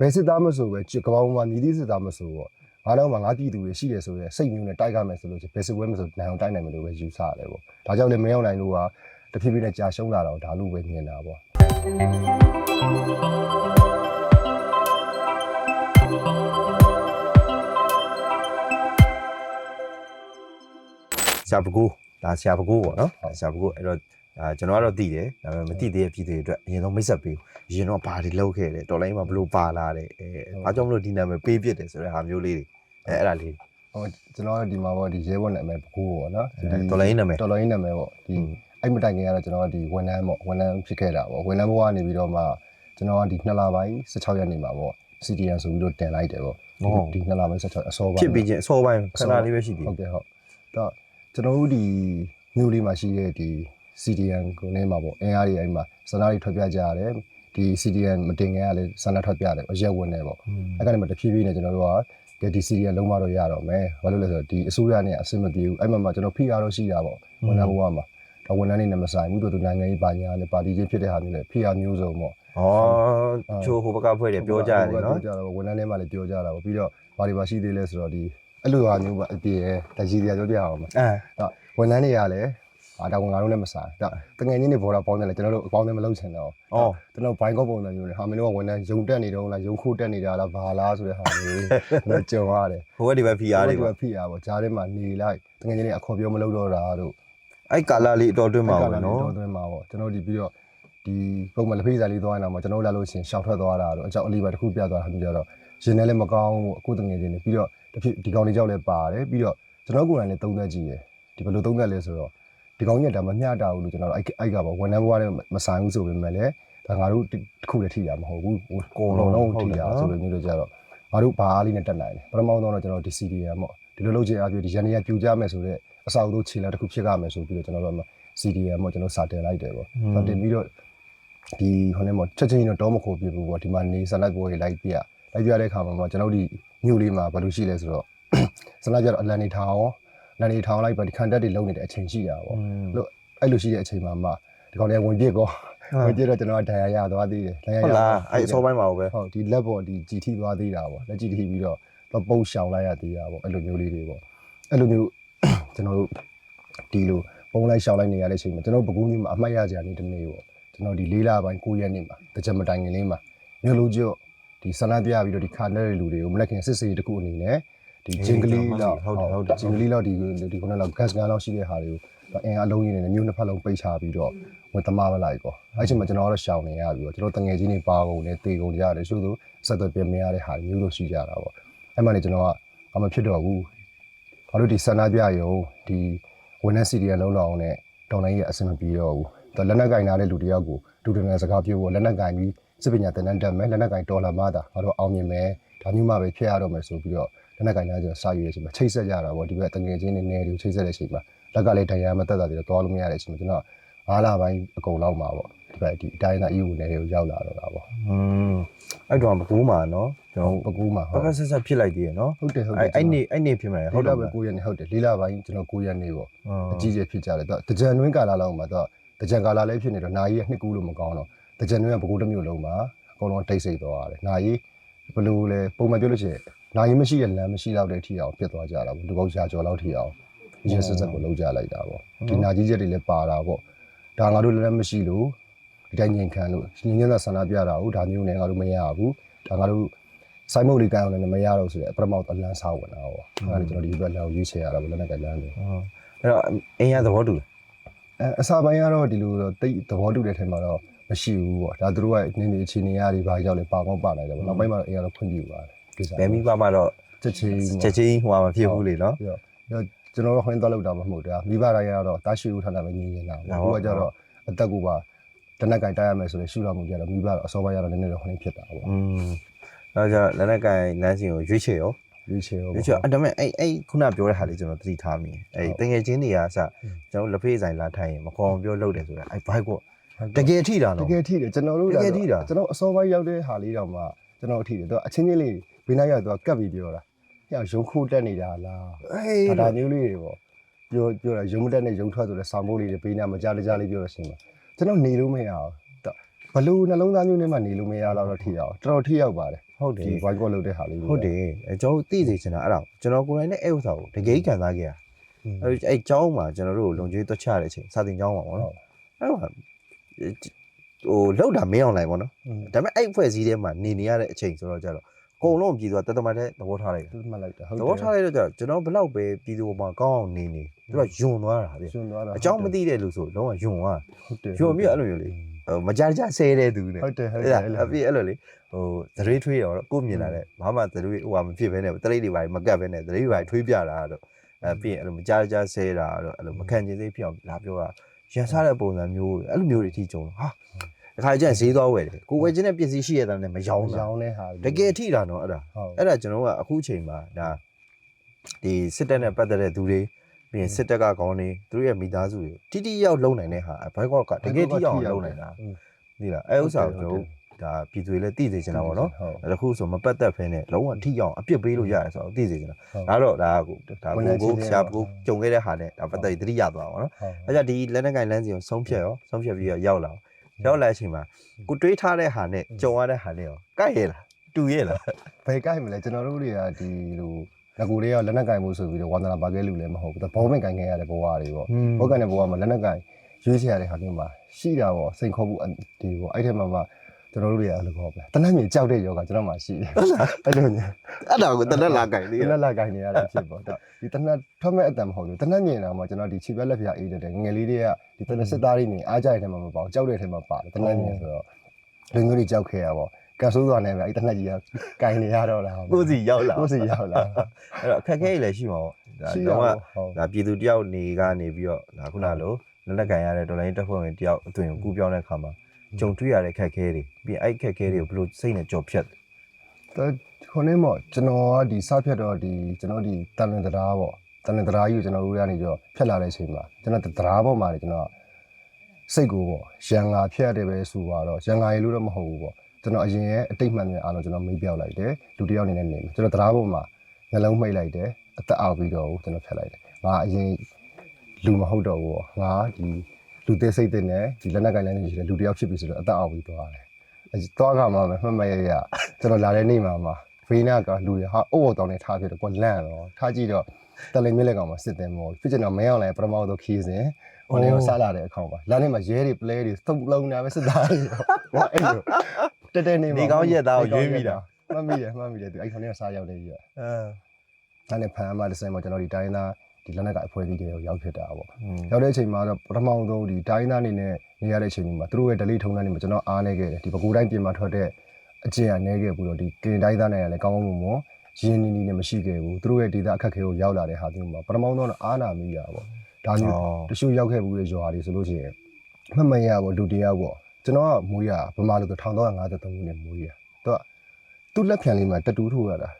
ဘယ်စစ်သားမဆိုပဲကပောင်းမှာမြည်သည့်စစ်သားမဆိုပေါ့ငါတော့မှငါပြည်သူတွေရှိတယ်ဆိုရဲစိတ်မျိုးနဲ့တိုက်ရမယ်ဆိုလို့ချင်းဘယ်စစ်ပွဲမဆိုနိုင်အောင်တိုက်နိုင်မယ်လို့ပဲယူဆရတယ်ပေါ့ဒါကြောင့်လေမရောက်နိုင်လို့ကတဖြည်းဖြည်းနဲ့ကြာရှုံးလာတော့ဒါလို့ပဲမြင်တာပေါ့ဆရာပကူဒါဆရာပကူပေါ့နော်ဆရာပကူအဲ့တော့ ဒါကျွန်တော်ကတော့သိတယ်ဒါပေမဲ့မသိသေးတဲ့ပြည်သူတွေအတွက်အရင်ဆုံးမိတ်ဆက်ပေးအရင်တော့ဘာတွေလုပ်ခဲ့တယ်တော်လိုင်းမှာဘလို့ပါလာတယ်အဲဘာကြောင့်မလို့ဒီနာမည်ပေးပြစ်တယ်ဆိုတဲ့ဟာမျိုးလေးတွေအဲအဲ့ဒါလေးဟိုကျွန်တော်ဒီမှာပေါ့ဒီရဲဘော်နာမည်ပကူပေါ့နော်တော်လိုင်းနာမည်တော်လိုင်းနာမည်ပေါ့ဒီအဲ့မတိုင်ခင်ကတော့ကျွန်တော်ကဒီဝန်ထမ်းပေါ့ဝန်ထမ်းဖြစ်ခဲ့တာပေါ့ဝန်ထမ်းဘဝကနေပြီးတော့မှကျွန်တော်ကဒီ2လပိုင်း16ရက်နေမှာပေါ့ CDN ဆိုပြီးတော့တင်လိုက်တယ်ပေါ့ဒီ2လပိုင်း16အစောပိုင်းဖြစ်ပြီးချင်းအစောပိုင်းခဏလေးပဲရှိသေးဟုတ်ကဲ့ဟုတ်တော့ကျွန်တော်တို့ဒီမြို့လေးမှာရှိတဲ့ဒီ CDN ကိုနေမှာပေါ့အင်အားတွေအဲ့မှာစနာတွေထွက်ပြကြရတယ်ဒီ CDN မတင်ခင်ကလည်းစနာထွက်ပြတယ်အရက်ဝင်နေပေါ့အဲ့ကနေမှတဖြည်းဖြည်းနဲ့ကျွန်တော်တို့ကဒီ CDN လုံးမတော့ရတော့မယ်ဘာလို့လဲဆိုတော့ဒီအစိုးရနဲ့အဆင်မပြေဘူးအဲ့မှာမှကျွန်တော်ဖိအားတော့ရှိတာပေါ့ဝန်ထမ်းဘဝမှာတော့ဝန်ထမ်းတွေနဲ့မဆိုင်ဘူးတို့တို့နိုင်ငံရေးပါညာနဲ့ပါတီချင်းဖြစ်တဲ့ဟာမျိုးနဲ့ဖိအားမျိုးစုံပေါ့ဩချိုးဟိုဘက်ကဖွဲ့တယ်ပြောကြတယ်နော်ပြောကြတော့ဝန်ထမ်းတွေမှလည်းပြောကြတာပေါ့ပြီးတော့ဘာတွေပါရှိသေးလဲဆိုတော့ဒီအဲ့လိုဟာမျိုးပါအပြည့်ရဲ့တကြီးတရားပြောပြအောင်ပါအဲတော့ဝန်ထမ်းတွေကလည်း အာတာဝန်ငါတို့လည်းမဆိုင်တော့တငယ်ချင်းတွေဘောတာပေါင်းတယ်လေကျွန်တော်တို့အပေါင်းတယ်မလုပ်ချင်တော့ဩကျွန်တော်ဘိုင်းကောပုံစံမျိုးတွေဟာမင်းတို့ကဝန်ထမ်းယုံတက်နေတော့လားယုံခိုးတက်နေတာလားဘာလားဆိုတဲ့ဟာမျိုးကျွန်တော်ကြုံရတယ်ဟိုဘက်ဒီဘက်ဖီအားတွေဒီပေါ့ကဖိရပေါ့ဂျားထဲမှာနေလိုက်တငယ်ချင်းတွေအခေါ်ပြောမလုပ်တော့တာတို့အဲ့ကာလာလေးအတော်တွင်းမှာပေါ့နော်တော့တွင်းမှာပေါ့ကျွန်တော်ဒီပြီးတော့ဒီပုံမှန်လက်ဖေးစာလေးသွားနေတာမှာကျွန်တော်လာလို့ရှိရင်ရှောက်ထွက်သွားတာတို့အကြောက်အလေးပါတစ်ခုပြသွားတာမျိုးကြတော့ရင်ထဲလည်းမကောင်းဘူးအခုတငယ်ချင်းတွေပြီးတော့တစ်ဖြစ်ဒီကောင်လေးကြောက်လည်းပါတယ်ပြီးတော့ကျွန်တော်ကိုယ်တိုင်လည်းသုံးသက်ကြည့်တယ်ဒီဘယ်လိုသုံးသက်လဲဆိုတော့ ဒီကောင်ကြီးကဒါမမျှတာဘူးလို့ကျွန်တော်အဲ့အဲ့ကပေါ့ဝန်ထမ်းဘဝနဲ့မဆိုင်ဘူးဆိုပေမဲ့လည်းဒါငါတို့တစ်ခုလည်းထိတာမဟုတ်ဘူးကိုလုံးလုံးထိတာဆိုလိုမျိုးလို့ကြတော့ငါတို့ဘာအားလေးနဲ့တက်နိုင်တယ်ပထမဆုံးတော့ကျွန်တော်ဒီ CDM ပေါ့ဒီလိုလုပ်ချင်အားဖြင့်ဒီရန်ရပြူကြမယ်ဆိုတော့အဆောက်အဦခြေလမ်းတစ်ခုဖြစ်ရမယ်ဆိုပြီးတော့ကျွန်တော်တို့ CDM ပေါ့ကျွန်တော်စာတင်လိုက်တယ်ပေါ့စာတင်ပြီးတော့ဒီဟိုနေ့ပေါ့ချက်ချင်းတော့တောမခိုပြဘူးပေါ့ဒီမှာနေဆလိုက်ပွဲလိုက်ပြလိုက်ပြတဲ့အခါမှာကျွန်တော်ဒီမြို့လေးမှာဘာလို့ရှိလဲဆိုတော့ဆလာကြတော့အလန်နေထောင်လ န်နေထောင်လိုက်ပါဒီခံတက်တွေလုံနေတဲ့အချိန်ရှိတာပေါ့လို့အဲ့လိုရှိတဲ့အချိန်မှာမှဒီကောင်လေးဝင်ပြစ်ကောဝင်ပြစ်တော့ကျွန်တော်ကဒဏ်ရာရသွားသေးတယ်ဒဏ်ရာရဟုတ်လားအဲ့အစောပိုင်းမှာပဲဟုတ်ဒီလက်ပေါ်ဒီជីထိသွားသေးတာပေါ့လက်ជីထိပြီးတော့တော့ပုတ်ရှောင်လိုက်ရသေးတာပေါ့အဲ့လိုမျိုးလေးတွေပေါ့အဲ့လိုမျိုးကျွန်တော်တို့ဒီလိုပုံလိုက်ရှောင်လိုက်နေရတဲ့အချိန်မှာကျွန်တော်ပကူးကြီးမှာအမှတ်ရကြတဲ့ဒီနေ့ပေါ့ကျွန်တော်ဒီလေးလပိုင်း9ရက်နေ့မှာတကြမတိုင်ငင်လေးမှာမြို့လူကျော့ဒီဆန္ဒပြပြီးတော့ဒီခါတဲ့လူတွေကိုမလက်ခင်စစ်စေးတစ်ခုအနေနဲ့ ဒီဂျင်ကလီလောက်ဂျင်ကလီလောက်ဒီဒီခုနလောက် gas ကန်လောက်ရှိတဲ့ဟာတွေကိုအင်အားလုံးရင်းနဲ့မြို့နှစ်ဖက်လုံးပိတ်ချပြီးတော့ဝင်သမားမလိုက်ကောအဲ့ချိန်မှာကျွန်တော်ကတော့ရှောင်နေရပြီးတော့ကျွန်တော်တငယ်ချင်းတွေပါကုန်နဲ့တေကုန်ကြရတယ်ဆိုတော့ဆက်သွယ်ပြင်မရတဲ့ဟာမျိုးလို့ရှိကြတာပေါ့အဲ့မှနေကျွန်တော်ကဘာမှဖြစ်တော့ဘူးဘာလို့ဒီဆန္ဒပြရုံဒီဝန်ထမ်းစီဒီရလုံးလောက်အောင်နဲ့တောင်းတိုင်းရဲ့အဆင်မပြေတော့ဘူးတော့လက်နက်ကင်ထားတဲ့လူတယောက်ကိုဒုတိယစကားပြောဖို့လက်နက်ကင်ပြီးစစ်ပညာတင်တန်းတက်မယ်လက်နက်ကင်တော်လာမှသာငါတို့အောင်မြင်မယ်ဒါမျိုးမှပဲဖြစ်ရတော့မယ်ဆိုပြီးတော့လက် နက်ကင်ထားကြစာရွေးတဲ့အချိန်မှာချိတ်ဆက်ကြတာပေါ့ဒီဘက်တငယ်ချင်းတွေနေတွေချိတ်ဆက်တဲ့အချိန်မှာလက်ကလည်းတရားမတက်တာတွေတော့သွားလို့မရတဲ့အချိန်မှာကျွန်တော်အားလာပိုင်းအကုန်လောက်မှာပေါ့ဒီဘက်ဒီအတိုင်းသား EU နယ်တွေကိုရောက်လာတော့တာပေါ့อืมအဲ့တော့မကူးမှာနော်ကျွန်တော်ပကူးမှာပဟုတ်ကဆက်ဆက်ဖြစ်လိုက်သေးရနော်ဟုတ်တယ်ဟုတ်တအဲ့ယ်အဲ့နေအဲ့နေဖြစ်မယ်ဟုဟုတ်တ်တတယ်ယ်ပဲပဲ9ရက်နေဟုတ်တယ်လေးလပိုင်းကျွန်တော်9ရက်နေပေါ့အအကြီးကြီးဖြစ်ကြတယ်တော့တကြံတွင်းကာလာလောက်မှာတော့တကြံကာလာလည်းဖြစ်နေတော့နာကြီးကနှစ်ကူးလို့မကောင်းတော့တကြံတွင်းကပကူးတစ်မျိုးလုံးမှာအကုန်လုံးတိတ်ဆိတ်သွားရတယ်နာကြီးဘလို့လဲပုံမှန်ပြောလို့ရှိရင် နာကြီးမရှိတဲ့လမ်းမရှိတော့တဲ့အထိအောင်ပြတ်သွားကြတာပေါ့လူပေါင်းရှားကျော်လောက်ထိအောင်ရေစက်စက်ကိုလုံးကြလိုက်တာပေါ့ဒီနာကြီးချက်တွေလည်းပါတာပေါ့ဒါငါတို့လည်းမရှိလို့ဒီတိုင်းငင်ခံလို့ငင်ငင်သာဆန္ဒပြတာဟုတ်ဒါမျိုးနဲ့ငါတို့မရဘူးဒါငါတို့ဆိုင်မုတ်လေးကန်အောင်လည်းမရတော့ဆိုရပထမအလန်းစားဝင်တာပေါ့အဲ့ဒါကျွန်တော်ဒီဘက်လမ်းကိုရွေးချယ်ရတာပေါ့လည်းနဲ့ကလမ်းတွေအဲ့တော့အင်းရသဘောတူလားအဲအစာပိုင်းကတော့ဒီလိုတော့တိတ်သဘောတူတဲ့ထဲမှာတော့မရှိဘူးပေါ့ဒါသူတို့ကနင်းနေအခြေအနေရတွေဘာကြောက်လဲပါကောင်းပါနိုင်တယ်ပေါ့နောက်ပိုင်းမှာတော့အရင်ကတော့ခွင့်ပြုပါတယ်ကိစ္စ ဘယ်မိဘမှတော့ချက်ချင်းချက်ချင်းဟိုမှာမဖြစ်ဘူးလေနော်ပြီးတော့ပြီးတော့ကျွန်တော်တို့ဟင်းသွားလောက်တာမဟုတ်တာမိဘတိုင်းကတော့တားရှိဦးထားတာပဲညင်နေတာပေါ့ဟိုကကျတော့အသက်ကူပါတနက်ကင်တိုက်ရမယ်ဆိုရင်ရှူရမှုကြတော့မိဘတော့အစောပိုင်းကတော့နည်းနည်းတော့ဟင်းဖြစ်တာပေါ့อืมအဲ့ကြလက်နက်ကင်လမ်းစဉ်ကိုရွေးချယ်ရောရွေးချယ်ရောရွေးချယ်အဲ့ဒါမဲ့အဲ့အဲ့ခုနပြောတဲ့ဟာလေးကျွန်တော်သတိထားမိအဲ့တငယ်ချင်းတွေကစကျွန်တော်လက်ဖေးဆိုင်လာထိုင်ရင်မခေါ်ပြောလို့တယ်ဆိုတာအဲ့ဘိုက်ကောတကယ်ထိတာတနော်ကယ်ထိတယ်ကျွန်တော်တို့တကယ်ထိတာကျွန်တော်အစောပိုင်းရောက်တဲ့ဟာလေးတော့မှကျွန်တော်အထိတယ်သူကအချင်းချင်းလေး ဘေးနားရောက်တော့ကတ်ပြီးပြောတာဟဲ့ရုံခိုးတက်နေတာလားအေးဒါဒါမျိုးလေးတွေပေါ့ပြောပြောတာရုံမတက်နဲ့ရုံထွက်ဆိုတဲ့ဆောင်းမိုးလေးတွေပေးနေမှာကြားတကြားလေးပြောလို့ရှိရင်ကျွန်တော်နေလို့မရအောင်တော့ဘလူနှလုံးသားမျိုးနဲ့မှနေလို့မရတော့ထိရောက်တော်တော်ထိရောက်ပါတယ်ဟုတ်တယ်ဒီ boycott လုပ်တဲ့ဟာလေးဟုတ်တယ်အဲကျွန်တော်တို့သိစေချင်တာအဲ့ဒါကိုကျွန်တော်ကိုယ်တိုင်နဲ့အဲ့ဥစ္စာကိုတကယ်ခံစားခဲ့ရအဲ့အဲ့ကျောင်းမှာကျွန်တော်တို့လုံခြုံရေးတွက်ချတဲ့အချိန်စာသင်ကျောင်းမှာပေါ့နော်အဲ့တော့ဟိုလောက်တာမင်းအောင်လိုက်ပေါ့နော်ဒါပေမဲ့အဲ့ဖွဲ့စည်းထဲမှာနေနေရတဲ့အချိန်ဆိုတော့ကြတော့ အကုန်လုံးပြည်သူကတသမတ်တဲ့သဘောထားလိုက်တာမှတ်လိုက်တာသဘောထားလိုက်တော့ကြတော့ကျွန်တော်ဘလောက်ပဲပြည်သူပေါ်မှာကောင်းအောင်နေနေသူကယွန်သွားတာဗျရှင်သွားတာအကြောင်းမသိတဲ့လူဆိုလုံးဝယွန်သွားဟုတ်တယ်ယွန်ပြီးအဲ့လိုမျိုးလေဟိုမကြကြဆဲတဲ့သူနဲ့ ဟုတ်တယ်ဟုတ်တအဲ့ယ်ဒါအပြည့်အဲ့လိုလေဟိုသတိထွေးတော့ကိုမြင်လာတဲ့ဘာမှသတိဟိုဟာမဖြစ်ဘဲနဲ့တရိတ်တွေပါမကတ်ဘဲနဲ့သတိတွေပါထွေးပြတာတော့အဲပြီးရင်အဲ့လိုမကြကြဆဲတာတော့အဲ့လိုမခံကျင်စိတ်ဖြစ်အောင်လာပြောတာရန်စားတဲ့ပုံစံမျိုးအဲ့လိုမျိုးတွေထိကြုံတော့ဟာ တခါကျရင်ဈေးသွားဝယ်တယ်ကိုဝယ်ခြင်းတဲ့ပစ္စည်းရှိရတဲ့နဲ့မရောင်းတာရောင်းတဲ့ဟာတကယ်ထိတာတော့အဲ့ဒါဟုတ်အဲ့ဒါကျွန်တော်ကအခုချိန်မှာဒါဒီစစ်တပ်နဲ့ပတ်သက်တဲ့သူတွေပြီးရင်စစ်တပ်ကကောင်းနေသူတို့ရဲ့မိသားစုတွေတိတိယောက်လုံနိုင်တဲ့ဟာဘိုက်ကောက်ကတကယ်တိယောက်လုံနိုင်တာဒီလားအဲ့ဥစ္စာကိုကျွန်တော်ဒါပြည်သူတွေလည်းသိစေချင်တာပေါ့နော်ဟုတ်တခုဆိုမပတ်သက်ဖ ೇನೆ လုံးဝထိရောက်အပြစ်ပေးလို့ရတယ်ဆိုတော့သိစေချင်တာဒါတော့ဒါကဒါကိုကိုဆရာကိုကြုံခဲ့တဲ့ဟာနဲ့ဒါပတ်သက်ပြီးသတိရသွားပါတော့နော်ဟုတ်အဲကြဒီလက်နက်ကင်လမ်းစီကိုဆုံးဖြတ်ရောဆုံးဖြတ်ပြီးတော့ရောက်လာအောင် ရောက်လာတဲ့အချိန်မှာကိုတွေးထားတဲ့ဟာနဲ့ကြုံရတဲ့ဟာနဲ့ရောကိုက်ရလားတူရလားဘယ်ကိုက်မလဲကျွန်တော်တို့တွေကဒီလိုငကူတွေကလက်နက်ကင်မှုဆိုပြီးတော့ဝါသနာပါခဲ့လူလည်းမဟုတ်ဘူးဘောမင်ကင်ခဲ့ရတဲ့ဘဝတွေပေါ့ဘောကန်တဲ့ဘဝမှာလက်နက်ကင်ရွေးချယ်ရတဲ့ဟာမျိုးမှာရှိတာပေါ့စိန်ခေါ်မှုဒီပေါ့အဲ့ထက်မှာမှ ကျွန်တော်တို့တွေကအဲ့လိုပေါ့ဗျာတနတ်မြင်ကြောက်တဲ့ယောဂကျွန်တော်မှရှိတယ်ဟုတ်လားအဲ့လိုညာအဲ့ဒါကိုတနက်လာကင်တလေးနတ်လာကင်နေရတဲ့ဖြစ်ပေါ့ဒါဒီတနတ်ထွက်မဲ့အတန်မဟုတ်ဘူးတနတ်မြင်တာမှာကျွန်တော်ဒီခြေပြက်လက်ပြအေးတဲ့ငယ်လေးတွေကဒီတနတ်စစ်သားတွေမြင်အားကြတဲ့ထဲမှာမပေါ့ကြောက်တဲ့ထဲမှာပါတယ်တနတ်မြင်ဆိုတော့လူမျိုးတွေကြောက်ခဲ့ရပေါ့ကတ်ဆိုးသွားနေပဲအဲ့တနတ်ကြီးကကင်နေရတော့လားကိုစီရောက်လာကိုစီရောက်လာအဲ့တော့အခက်အခဲကြီးလည်းရှိမှာပေါ့ဒါရှိရတော့ပါကဟုတ်ဒါပြည်သူတယောက်နေကနေပြီးတော့ဒါခုနလိုလက်နက်ကင်ရတဲ့ဒေါ်လာရင်းတက်ဖွဲ့ဝင်တယောက်အသွင်ကိုကူးပြောင်းတဲ့အခါမှာ ကြုံတွေ့ရတဲ့အခက်အခဲတွေပြီးရင်အဲ့အခက်အခဲတွေကိုဘယ်လိုစိတ်နဲ့ကြော်ဖြတ်လဲဒါခုနေမော့ကျွန်တော်ကဒီစဖြတ်တော့ဒီကျွန်တော်ဒီတန်လင်တရားပေါ့တန်လင်တရားကြီးကိုကျွန်တော်တို့ကနေကြောဖြတ်လာတဲ့အချိန်မှာကျွန်တော်တရားပေါ်မှာနေကျွန်တော်စိတ်ကိုပေါ့ရန်ငါဖြတ်ရတယ်ပဲဆိုတော့ရန်ငါရေလို့တော့မဟုတ်ဘူးပေါ့ကျွန်တော်အရင်ရဲ့အတိတ်မှန်မြင်အားလုံးကျွန်တော်မေးပြောက်လိုက်တယ်လူတစ်ယောက်အနေနဲ့နေမယ်ကျွန်တော်တရားပေါ်မှာနှလုံးမှိတ်လိုက်တယ်အသက်အောက်ပြီးတော့ကျွန်တော်ဖြတ်လိုက်တယ်ငါအရင်လူမဟုတ်တော့ဘူးပေါ့ငါဒီ လူသေးစိတ်တဲ့နဲ့ဒီလက်နက်ကင်လန်းနေရှိတယ်လူတစ်ယောက်ဖြစ်ပြီဆိုတော့အသက်အောက်ပြီးသွားတယ်အဲသွားကမှပဲမှတ်မရရကျွန်တော်လာတဲ့နေ့မှာမှာဖေးနာကလူရဟာအုပ်အုပ်တောင်းနေထားဖြစ်တော့ကိုလန့်တော့ထားကြည့်တော့တလိမ်မြက်လက်ကောင်မှာစစ်တယ်မို့ဖြစ်ချင်တော့မင်းအောင်လည်းပထမဆုံးခီးစဉ်ဟိုနေကိုစားလာတဲ့အခေါင်ပါလာနေမှာရဲတွေပလဲတွေသုံးလုံးနာပဲစစ်သားတွေဟောအဲ့လိုတက်တဲ့နေမှာမှတ်မိတယ်မှတ်မိတယ်သူအဲ့ခေါင်းနဲ့စားရောက်နေရအဲအဲ့နဲ့ဖန်အမတစ်စင်မှာကျွန်တော်ဒီတိုင်းသား ဒီလက်နက်ကအဖွဲကြီးတွေကိုရောက်ဖြစ်တာပေါ့อืมရောက်တဲ့အချိန်မှာတော့ပထမဆုံးဒီတိုင်းသားအနေနဲ့နေရတဲ့အချိန်မှာသူတို့ရဲ့ delete ထုံးတန်းနေမှာကျွန်တော်အားနေခဲ့တယ်ဒီပကူတိုင်းပြင်မှာထွက်တဲ့အကျင့်အနေခဲ့ပြီးတော့ဒီကင်တိုင်းသားနဲ့လည်းကောင်းကောင်းမွန်မွန်ရင်းနီးနီးနဲ့မရှိခဲ့ဘူးသူတို့ရဲ့ဒေတာအခက်ခဲကိုရောက်လာတဲ့ဟာမျိုးမှာပထမဆုံးတော့အားနာမိတာပေါ့ဒါမျိုးတချို့ရောက်ခဲ့ဘူးတဲ့ရွာတွေဆိုလို့ရှိရင်မမရပေါ့လူတရားပေါ့ကျွန်တော်ကမွေးရဗမာလူဆို1353ခုနှစ်မွေးရသူကသူ့လက်ဖြံလေးမှာတတူထိုးရတာ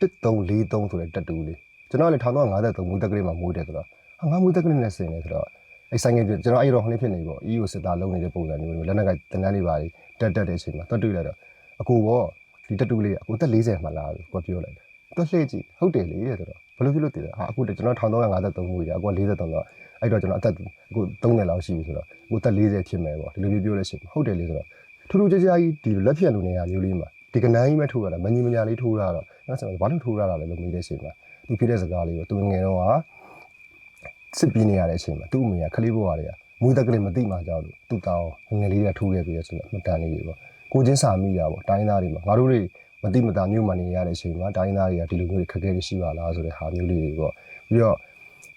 1343ဆိုတဲ့တတူလေး ကျွန်တော်ကလည်း1353မွေးတက်ကလေးမှာမွေးတယ်ဆိုတော့ဟာငါမွေးတက်ကလေးနဲ့ဆင်နေဆိုတော့အဲ့ဆိုင်ငယ်ပြကျွန်တော်အဲ့တော့ခဏဖြစ်နေပေါ့ EU စစ်သားလုံးနေတဲ့ပုံစံမျိုးလက်နက်ကတန်းတန်းလေးပါတက်တက်တဲ့အချိန်မှာတွတ်တွေ့လိုက်တော့အကူပေါ့ဒီတတူလေးအကူသက်40မှလာပြီကိုပြောလိုက်တယ်တွတ်လှည့်ကြည့်ဟုတ်တယ်လေတဲ့ဆိုတော့ဘယ်လိုဖြစ်လို့တည်လဲဟာအခုကျွန်တော်1353မွေးတယ်အကူ43တော့အဲ့တော့ကျွန်တော်အသက်အခု30လောက်ရှိပြီဆိုတော့အခုသက်40ဖြစ်မယ်ပေါ့ဒီလိုမျိုးပြောလို့ရှိရင်ဟုတ်တယ်လေဆိုတော့ထူးထူးခြားခြားကြီးဒီလက်ဖြတ်လူနေရမျိုးလေးမှာဒီကနန်းကြီးပဲထိုးရတာမငင်းမညာလေးထိုးရတော့အဲ့ဆိုဘာလို့ထိုးရတာလဲလို့မေးတဲ့အချိန်မှာ သူဖြစ်တဲ့စကားလေးကိုသူငယ်တော့ဟာစစ်ပြင်းနေရတဲ့အချိန်မှာသူ့အမေကခလေးဘွားတွေကမွေးတက်ကလေးမသိမှကြောက်လို့သူ့တောင်းငယ်လေးကထိုးခဲ့ပြီးရဆိုတော့မတန်လေးတွေပေါ့ကိုချင်းစာမိရပေါ့တိုင်းသားတွေမှာငါတို့တွေမတိမတာမျိုးမှနေရတဲ့အချိန်မှာတိုင်းသားတွေကဒီလိုမျိုးတွေခက်ခဲတွေရှိပါလားဆိုတဲ့ဟာမျိုးလေးတွေပေါ့ပြီးတော့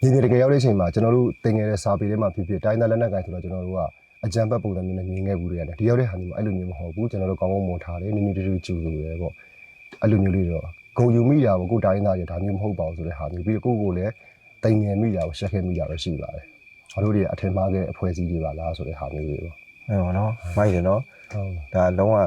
ညီနေတကယ်ရောက်တဲ့အချိန်မှာကျွန်တော်တို့တင်ငယ်တဲ့စာပေထဲမှာဖြစ်ဖြစ်တိုင်းသားလက်နက်ကိုင်ဆိုတော့ကျွန်တော်တို့ကအကြံပတ်ပုံစံမျိုးနဲ့မြင်ခဲ့ဘူးတွေရတယ်ဒီရောက်တဲ့ဟာမျိုးမှာအဲ့လိုမျိုးမဟုတ်ဘူးကျွန်တော်တို့ကောင်းကောင်းမွန်ထားတယ်နည်းနည်းတူတူကျူဆိုရယ်ပေါ့အဲ့လိုမျိုးလေးတော့ ဂုံယူမိတာပေါ့ကိုတိုင်းသားတွေဒါမျိုးမဟုတ်ပါဘူးဆိုတဲ့ဟာမျိုးပြီးတော့ကိုကိုလည်းတိုင်ငယ်မိတာကိုရှက်ခဲမိတာပဲရှိပါတယ်ငါတို့တွေအထင်မှားခဲ့အဖွဲ့အစည်းတွေပါလားဆိုတဲ့ဟာမျိုးတွေပေါ့အဲ့တော့နော်မိုက်တယ်နော်ဟုတ်ဒါလုံးဝဟို